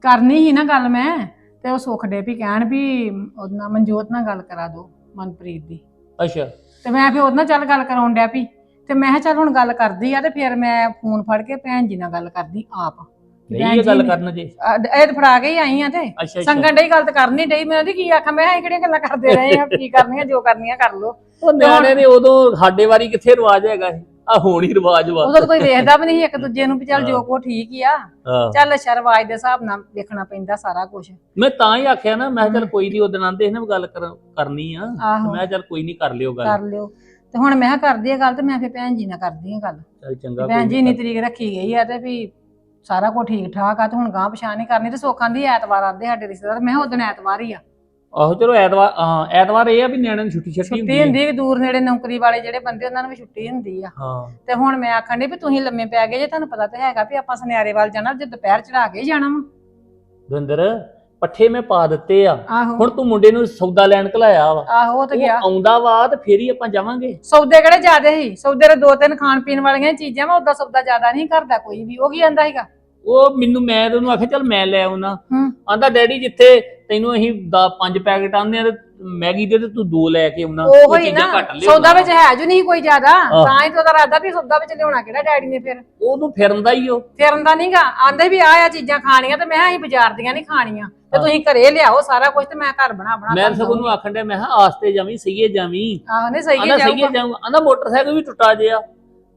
ਕਰਨੀ ਸੀ ਨਾ ਗੱਲ ਮੈਂ। ਤੇ ਉਹ ਸੁੱਖ ਡੇ ਵੀ ਕਹਿਣ ਵੀ ਉਹਦੇ ਨਾਲ ਮਨਜੋਤ ਨਾਲ ਗੱਲ ਕਰਾ ਦੋ ਮਨਪ੍ਰੀਤ ਦੀ। ਅੱਛਾ। ਤੇ ਮੈਂ ਫਿਰ ਉਹਦੇ ਨਾਲ ਚੱਲ ਗੱਲ ਕਰਾਉਣ ਡਿਆ ਵੀ ਤੇ ਮੈਂ ਕਿਹਾ ਚੱਲ ਹੁਣ ਗੱਲ ਕਰਦੀ ਆ ਤੇ ਫਿਰ ਮੈਂ ਫੋਨ ਫੜ ਕੇ ਭੈਣ ਜੀ ਨਾਲ ਗੱਲ ਕਰਦੀ ਆਪ। ਨਹੀਂ ਇਹ ਗੱਲ ਕਰਨ ਜੇ। ਅ, ਇਹ ਤਾਂ ਫੜਾ ਕੇ ਹੀ ਆਈ ਆ ਤੇ। ਅੱਛਾ ਅੱਛਾ। ਸੰਗਣ ਡਈ ਗੱਲ ਤਾਂ ਕਰਨੀ ਡਈ ਮੈਂ ਉਹਦੀ ਕੀ ਆਖਾਂ ਮੈਂ ਕਿਹਾ ਇਹ ਕਿਹੜੀਆਂ ਗੱਲਾਂ ਕਰਦੇ ਰਹੇ ਆ ਕੀ ਕਰਨੀਆਂ ਜੋ ਕਰਨੀਆਂ ਕਰ ਲੋ ਉਹ ਨਿਆਣੇ ਦੇ ਉਦੋਂ ਸਾਡੇ ਵਾਰੀ ਕਿੱਥੇ ਰਿਵਾਜ ਹੈਗਾ ਇਹ ਆ ਹੁਣ ਹੀ ਰਿਵਾਜ ਵਾ ਉਦੋਂ ਤਾਂ ਕੋਈ ਵੇਖਦਾ ਵੀ ਨਹੀਂ ਇੱਕ ਦੂਜੇ ਨੂੰ ਵੀ ਚੱਲ ਜੋ ਕੋ ਠੀਕ ਹੀ ਆ। ਹਾਂ। ਚੱਲ ਸ਼ਰਵਾਜ ਦੇ ਹਿਸਾਬ ਨਾਲ ਦੇਖਣਾ ਪੈਂਦਾ ਸਾਰਾ ਕੁਝ ਮੈਂ ਤਾਂ ਹੀ ਆਖਿਆ ਨਾ ਮੈਂ ਕਿਹਾ ਚੱਲ ਕੋਈ ਨਹੀਂ ਉਦੋਂ ਆਂਦੇ ਸੀ ਨਾ ਗੱਲ ਕਰ- ਕਰਨੀ ਆ। ਤੇ ਆਹੋ। ਮੈਂ ਕਿਹਾ ਚੱਲ ਕੋਈ ਨਹੀਂ ਕਰ ਲਿਓ ਗੱਲ। ਕਰ ਲਿਓ। ਤੇ ਹੁਣ ਮੈਂ ਕਿਹਾ ਕਰਦੀ ਆ ਗੱਲ ਤੇ ਮੈਂ ਫਿਰ ਭੈਣ ਜੀ ਨਾਲ ਕਰਦੀ ਆ ਗੱਲ। ਚੱਲ ਚੰਗਾ ਭੈਣ ਕੋਈ ਜੀ ਨੀ ਇੰਨੀ ਤਰੀਕ ਰੱਖੀ ਗਈ ਆ ਤੇ ਵੀ ਸਾਰਾ ਕੁਝ ਠੀਕ ਠਾਕ ਆ ਤੇ ਹੁਣ ਗਾਂ ਪਛਾਣ ਨਹੀਂ ਕਰਨੀ ਤੇ ਸੋਖਾਂ ਦੀ ਐਤਵਾਰ ਆਂਦੇ ਸਾਡੇ ਰਿਸ਼ਤੇਦਾਰ। ਮੈਂ ਉਦੋਂ ਐਤਵਾਰ ਹੀ ਆ। ਆਹੋ ਚਲੋ ਐਤਵਾਰ ਹਾਂ ਐਤਵਾਰ ਇਹ ਆ ਵੀ ਨਿਆਣਿਆਂ ਨੂੰ ਛੁੱਟੀ ਛੱਟੀ ਛੁੱਟੀ ਹੁੰਦੀ ਹੁੰਦੀ ਹੈ ਦੂਰ ਨੇੜੇ ਨੌਕਰੀ ਵਾਲੇ ਜਿਹੜੇ ਬੰਦੇ ਉਹਨਾਂ ਨੂੰ ਵੀ ਛੁੱਟੀ ਹੁੰਦੀ ਆ। ਹਾਂ। ਤੇ ਹੁਣ ਮੈਂ ਆਖਣ ਡਈ ਵੀ ਤੁਸੀਂ ਲੰਮੇ ਪੈ ਗਏ ਜੇ ਤੁਹਾਨੂੰ ਪਤਾ ਤੇ ਹੈਗਾ ਵੀ ਆਪਾਂ ਸੁਨਿਆਰੇ ਵੱਲ ਜਾਣਾ ਜੇ ਦੁਪਹਿਰ ਚੜਾ ਕੇ ਹੀ ਜਾਣਾ ਵਾ। ਦਵਿੰਦਰ ਪੱਠੇ ਮੈਂ ਪਾ ਦਿੱਤੇ ਆ। ਆਹੋ। ਹੁਣ ਤੂੰ ਮੁੰਡੇ ਨੂੰ ਸੌਦਾ ਲੈਣ ਘਲਾਇਆ ਵਾ। ਆਹੋ ਉਹ ਤੇ ਉਹ ਗਿਆ। ਆਉਂਦਾ ਵਾ ਤੇ ਫੇਰ ਹੀ ਆਪਾਂ ਜਾਵਾਂਗੇ। ਸੌਦੇ ਕਿਹੜੇ ਜ਼ਿਆਦੇ ਸੀ? ਸੌਦੇ ਦੇ ਦੋ ਤਿੰਨ ਖਾਣ ਪੀਣ ਵਾਲੀਆਂ ਚੀਜ਼ਾਂ ਵਾ ਉਦਾਂ ਸੌਦਾ ਜ਼ਿਆਦਾ ਨਹੀਂ ਕਰਦਾ ਕੋਈ ਵੀ ਉਹ ਕੀ ਆਂਦਾ ਹੈਗਾ ਉਹ ਮੈਨੂੰ ਮੈਂ ਤੇ ਉਹਨੂੰ ਆਖਿਆ ਚੱਲ ਮੈਂ ਲੈ ਆਉਣਾ ਹੂੰ। ਆਂਦਾ ਡੈਡੀ ਜਿੱਥੇ ਤੈਨੂੰ ਅਸੀਂ ਦਾ ਪੰਜ ਪੈਕਟ ਆਂਦੇ ਆ ਤੇ ਮੈਗੀ ਦੇ ਤੇ ਤੂੰ ਦੋ ਲੈ ਕੇ ਆਉਣਾ ਉਹ ਹੀ ਨਾ ਸੌਦਾ ਵਿੱਚ ਹੈ ਜੋ ਨਹੀਂ ਕੋਈ ਜ਼ਿਆਦਾ। ਤਾਂ ਹੀ ਤਾਂ ਉਹਦਾ ਇਰਾਦਾ ਵੀ ਸੌਦਾ ਵਿੱਚ ਲਿਆਉਣਾ ਕਿਹੜਾ ਡੈਡੀ ਨੇ ਫਿਰ। ਉਹਨੂੰ ਫਿਰਨ ਦਾ ਹੀ ਉਹ। ਫਿਰਨ ਦਾ ਨਹੀਂਗਾ ਆਂਦੇ ਵੀ ਆਹ ਆ ਚੀਜ਼ਾਂ ਖਾਣੀਆਂ ਤੇ ਮੈਂ ਅਸੀਂ ਬਾਜ਼ਾਰ ਦੀਆਂ ਨਹੀਂ ਖਾਣੀਆਂ। ਤੇ ਹਾਂ। ਤੁਸੀਂ ਘਰੇ ਲਿਆਓ ਸਾਰਾ ਕੁਝ ਤੇ ਮੈਂ ਘਰ ਬਣਾ ਬਣਾ ਮੈਂ ਸਗੋਂ ਉਹਨੂੰ ਆਖਣ ਡਿਆ ਮੈਂ ਕਿਹਾ ਆਸਤੇ ਜਾਵੀਂ ਸਹੀਏ ਜਾਵੀਂ। ਆਹੋ ਨਹੀਂ ਹੈ ਸਹੀਏ ਜਾਊਗਾ। ਜਾਊਂ। ਆਂਦਾ ਮੋਟਰਸਾਈਕਲ ਵੀ ਟੁੱਟਾ ਜਿਆ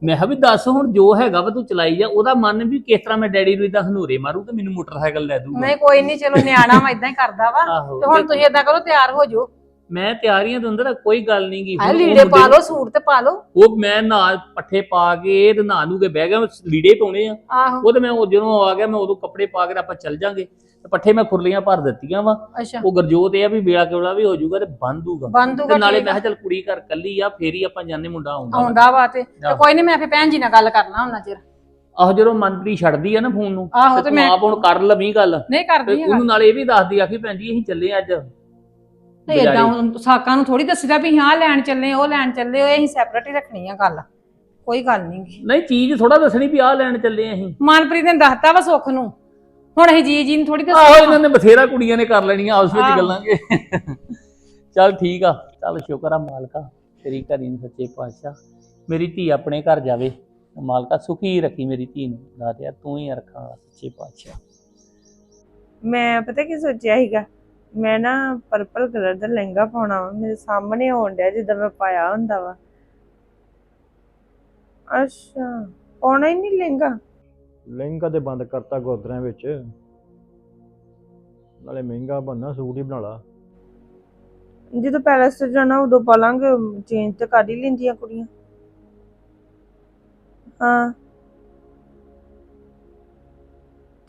ਮੈਂ ਕਿਹਾ ਵੀ ਦੱਸ ਹੁਣ ਜੋ ਹੈਗਾ ਵਾ ਤੂੰ ਚਲਾਈ ਜਾ ਉਹਦਾ ਮਨ ਵੀ ਕਿਸ ਤਰ੍ਹਾਂ ਮੈਂ ਡੈਡੀ ਨੂੰ ਇਦਾਂ ਹਨੂਰੇ ਮਾਰੂ ਤੇ ਮੈਨੂੰ ਮੋਟਰਸਾਈਕਲ ਲੈ ਦੂਗਾ ਨਹੀਂ ਕੋਈ ਨਹੀਂ ਚਲੋ ਨਿਆਣਾ ਵਾ ਇਦਾਂ ਹੀ ਕਰਦਾ ਵਾ। ਆਹੋ ਤੇ ਹੁਣ ਤੁਸੀਂ ਇਦਾਂ ਕਰੋ ਤਿਆਰ ਹੋ ਜਾਓ। ਮੈਂ ਤਿਆਰੀਆਂ ਦੇ ਅੰਦਰ ਕੋਈ ਗੱਲ ਨਹੀਂ ਗੀ। ਆ ਲੀੜੇ ਪਾ ਲਓ ਸੂਟ ਤੇ ਪਾ ਲਓ। ਉਹ ਮੈਂ ਨਾ ਪੱਠੇ ਪਾ ਕੇ ਤੇ ਨਹਾ ਨੂੰ ਕੇ ਬਹਿ ਗਿਆ ਲੀੜੇ ਪਾਉਣੇ ਆ। ਆਹੋ। ਉਹ ਤੇ ਮੈਂ ਉਹ ਜਦੋਂ ਆ ਗਿਆ ਮੈਂ ਉਦੋਂ ਕੱਪੜੇ ਪਾ ਕੇ ਆਪਾਂ ਚੱਲ ਜਾਾਂਗੇ। ਤੇ ਪੱਠੇ ਮੈਂ ਖੁਰਲੀਆਂ ਭਰ ਦਿੱਤੀਆਂ ਵਾ। ਅੱਛਾ। ਉਹ ਗਰਜੋਤ ਇਹ ਆ ਵੀ ਵੇਲਾ ਕੋਲਾ ਵੀ ਹੋ ਜਾਊਗਾ ਤੇ ਬੰਦ ਦੂਗਾ ਬੰਦੂਗਾ ਤੇ ਨਾਲੇ ਮੈਂ। ਕਿਹਾ ਚੱਲ ਕੁੜੀ ਘਰ ਕੱਲੀ ਆ ਫੇਰ ਹੀ ਆਪਾਂ ਜਾਣੇ ਮੁੰਡਾ ਆਉਂਦਾ। ਆਉਂਦਾ ਵਾ ਤੇ ਤੇ ਆਹੋ। ਕੋਈ ਨਹੀਂ ਮੈਂ ਫਿਰ ਭੈਣ ਜੀ ਨਾਲ ਗੱਲ ਕਰਨਾ ਉਹਨਾਂ ਚਿਰ। ਆਹੋ ਜਦੋਂ ਮਨਪ੍ਰੀਤ ਛੱਡਦੀ ਆ ਨਾ ਫੋਨ ਨੂੰ ਆਹੋ ਤੇ ਮੈਂ ਆਪ ਹੁਣ ਕਰ ਲਵੀਂ ਗੱਲ। ਨਹੀਂ ਤੇ ਕਰਦੀ ਆ ਉਹਨੂੰ ਨਾਲੇ ਇਹ ਵੀ ਦੱਸਦੀ ਆ ਕਿ ਭੈਣ ਜੀ ਅਸੀਂ ਚੱਲੇ ਅੱਜ। ਤੇ ਇਦਾਂ ਹੁਣ ਸਾਕਾਂ ਨੂੰ ਥੋੜੀ ਦੱਸੀਦਾ ਵੀ ਹਾਂ ਲੈਣ ਚੱਲੇ ਉਹ ਲੈਣ ਚੱਲੇ ਉਹ ਅਸੀਂ ਸੈਪਰੇਟ ਹੀ ਰੱਖਣੀ ਆ ਗੱਲ। ਕੋਈ ਗੱਲ ਨਹੀਂ ਨਹੀਂ ਚੀਜ਼ ਥੋੜਾ ਦੱਸਣੀ ਵੀ ਆਹ ਲੈਣ ਚੱਲੇ ਆ ਅਸੀਂ। ਮਨਪ੍ਰੀਤ ਨੇ ਦੱਸਤਾ ਵਾ ਸੁੱਖ ਨੂੰ। ਹੁਣ ਅਸੀਂ ਜੀ ਜੀ ਨੂੰ ਥੋੜੀ ਆਹੋ ਦੱਸੀ ਇਹਨਾਂ ਨੇ ਬਥੇਰਾ ਕੁੜੀਆਂ ਨੇ ਕਰ ਲੈਣੀਆਂ ਆਪਸ ਵਿੱਚ ਆਹੋ। ਗੱਲਾਂਗੇ ਚੱਲ ਠੀਕ ਆ ਚੱਲ ਸ਼ੁਕਰ ਆ ਮਾਲਕਾ ਤੇਰੀ ਘਰੀ ਨੂੰ ਸੱਚੇ ਪਾਤਸ਼ਾਹ। ਮੇਰੀ ਧੀ ਆਪਣੇ ਘਰ ਜਾਵੇ ਮਾਲਕਾ ਸੁਖੀ ਰੱਖੀ ਮੇਰੀ ਧੀ ਨੂੰ। ਦਾਤਿਆ ਤੂੰ ਹੀ ਰੱਖਾਂ ਸੱਚੇ ਪਾਤਸ਼ਾਹ। ਮੈਂ ਪਤਾ ਕੀ ਸੋਚਿਆ ਸੀਗਾ? ਮੈਂ ਨਾ ਪਰਪਲ ਕਲਰ ਦਾ ਲਹਿੰਗਾ ਪਾਉਣਾ ਵਾ ਮੇਰੇ ਸਾਹਮਣੇ ਹੋਣ ਡਿਆ ਜਿੱਦਾਂ ਮੈਂ ਪਾਇਆ ਹੁੰਦਾ ਵਾ। ਅੱਛਾ ਪਾਉਣਾ ਹੀ ਨਹੀਂ ਲਹਿੰਗਾ? ਲਹਿੰਗਾ ਤੇ ਬੰਦ ਕਰਤਾ ਗੋਦਰਿਆਂ ਵਿੱਚ। ਨਾਲੇ ਮਹਿੰਗਾ ਬੰਨਾ ਸੂਟ ਹੀ ਬਣਾ ਲਾ। ਜਦੋਂ ਪੈਲਸ ਤੇ ਜਾਣਾ ਉਦੋਂ ਪਾ ਲਾਂਗੇ ਚੇਂਜ ਤੇ ਕਰ ਹੀ ਲੈਂਦੀਆਂ ਕੁੜੀਆਂ। ਹਾਂ।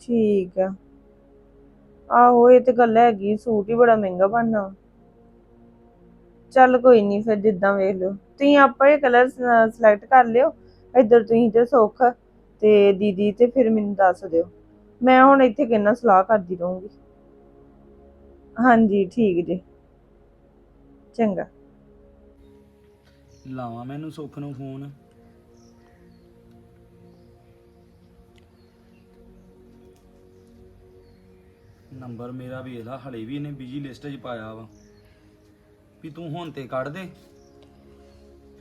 ਠੀਕ ਆ। ਆਹੋ, ਇਹ ਤੇ ਗੱਲ ਹੈਗੀ, ਸੂਟ ਹੀ ਬੜਾ ਮਹਿੰਗਾ ਬਣਨਾ। ਚੱਲ ਕੋਈ ਨਹੀਂ ਫਿਰ ਜਿੱਦਾਂ ਵੇਖ ਲਿਓ। ਤੁਸੀਂ ਆਪਾਂ ਇਹ ਕਲਰ ਸਿਲੈਕਟ ਕਰ ਲਿਓ, ਇੱਧਰ ਤੁਸੀਂ ਤੇ ਸੁੱਖ ਤੇ ਦੀਦੀ ਤੇ ਫਿਰ ਮੈਨੂੰ ਦੱਸ ਦਿਓ। ਮੈਂ ਹੁਣ ਇੱਥੇ ਕਿੰਨਾ ਸਲਾਹ ਕਰਦੀ ਰਹੂੰਗੀ। ਹਾਂਜੀ, ਠੀਕ ਜੀ। ਚੰਗਾ। ਲਾਵਾਂ ਮੈਨੂੰ ਸੁੱਖ ਨੂੰ ਫੋਨ। ਨੰਬਰ ਮੇਰਾ ਵੇਖ ਲਾ ਹਲੇ ਵੀ ਇਹਨੇ ਬਿਜ਼ੀ ਲਿਸਟ 'ਚ ਪਾਇਆ ਵਾ। ਵੀ ਤੂੰ ਹੁਣ ਤੇ ਕੱਢ ਦੇ।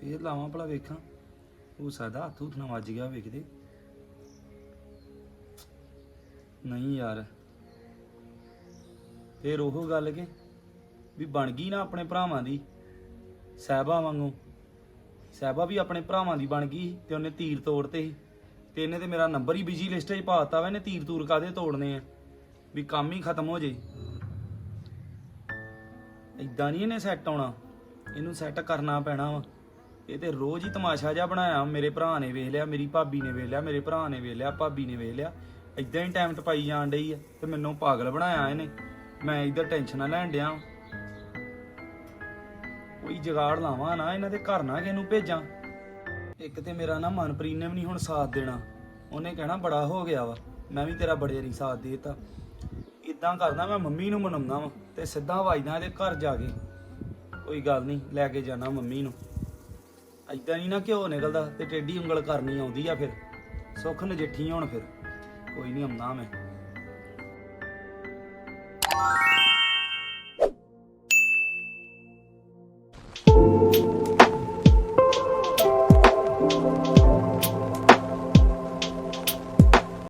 ਫੇਰ ਲਾਵਾਂ ਭਲਾ ਵੇਖਾਂ। ਉਹ ਸਾਦਾ ਹੱਥ ਹੁੱਥ ਨਾ ਵੱਜ ਗਿਆ ਵੇਖਦੇ। ਨਹੀਂ ਯਾਰ। ਫੇਰ ਉਹ ਗੱਲ ਕਿ ਵੀ ਬਣ ਗਈ ਨਾ ਆਪਣੇ ਭਰਾਵਾਂ ਦੀ। ਸਹਿਬਾ ਵਾਂਗੂ। ਸਹਿਬਾ ਵੀ ਆਪਣੇ ਭਰਾਵਾਂ ਦੀ ਬਣ ਗਈ ਸੀ ਤੇ ਉਹਨੇ ਤੀਰ ਤੋੜਤੇ ਸੀ। ਤੇ ਇਹਨੇ ਤੇ ਮੇਰਾ ਨੰਬਰ ਹੀ ਬਿਜ਼ੀ ਲਿਸਟ 'ਚ ਪਾਤਾ ਵਾ। ਇਹਨੇ ਤੀਰ ਤੂਰ ਕਾਦੇ ਤੋੜਨੇ ਆ? ਵੀ ਕੰਮ ਹੀ ਖਤਮ ਹੋ ਜੇ। ਇਦਾਂ ਨਹੀਂ ਇਹਨੇ ਸੈੱਟ ਆਉਣਾ। ਇਹਨੂੰ ਸੈੱਟ ਕਰਨਾ ਪੈਣਾ ਵਾ। ਇਹ ਤੇ ਰੋਜ਼ ਹੀ ਤਮਾਸ਼ਾ ਜਿਹਾ ਬਣਾਇਆ। ਮੇਰੇ ਭਰਾ ਨੇ ਵੇਖ ਲਿਆ, ਮੇਰੀ ਭਾਬੀ ਨੇ ਵੇਖ ਲਿਆ, ਮੇਰੇ ਭਰਾ ਨੇ ਵੇਖ ਲਿਆ, ਭਾਬੀ ਨੇ ਵੇਖ ਲਿਆ। ਇਦਾਂ ਹੀ ਟਾਈਮ ਟਪਾਈ ਜਾਣ ਡਈ ਆ ਤੇ ਮੈਨੂੰ ਪਾਗਲ ਬਣਾਇਆ ਇਹਨੇ। ਮੈਂ ਇੱਧਰ ਟੈਨਸ਼ਨਾਂ ਲੈਣ ਡਿਆ। ਕੋਈ ਜਗਾੜ ਲਾਵਾਂ ਨਾ, ਇਹਨਾਂ ਦੇ ਘਰ ਨਾ ਕਿਸੇ ਭੇਜਾਂ। ਇੱਕ ਤੇ ਮੇਰਾ ਨਾ ਮਨਪ੍ਰੀਤ ਨੇ ਵੀ ਨਹੀਂ ਹੁਣ ਸਾਥ ਦੇਣਾ। ਉਹਨੇ ਕਹਿਣਾ ਬੜਾ ਹੋ ਗਿਆ ਵਾ। ਮੈਂ ਵੀ ਤੇਰਾ ਬੜੇ ਨਹੀਂ ਸਾਥ ਦੇਤਾ। ਇਦਾਂ ਕਰਦਾ, ਮੈਂ ਮੰਮੀ ਨੂੰ ਮਨਾਉਂਦਾ ਵਾਂ ਤੇ ਸਿੱਧਾ ਵਜਦਾ ਇਹਦੇ ਘਰ ਜਾ ਕੇ। ਕੋਈ ਗੱਲ ਨਹੀਂ, ਲੈ ਕੇ ਜਾਣਾ ਮੰਮੀ ਨੂੰ। ਐਦਾਂ ਨਹੀਂ ਨਾ ਘਿਓ ਨਿਕਲਦਾ ਤੇ ਟੇਢੀ ਉਂਗਲ ਕਰਨੀ ਆਉਂਦੀ ਆ ਫਿਰ। ਸੁੱਖ ਨਜਿੱਠੀ ਹੁਣ ਫਿਰ। ਕੋਈ ਨਹੀਂ ਆਉਂਦਾ ਮੈਂ।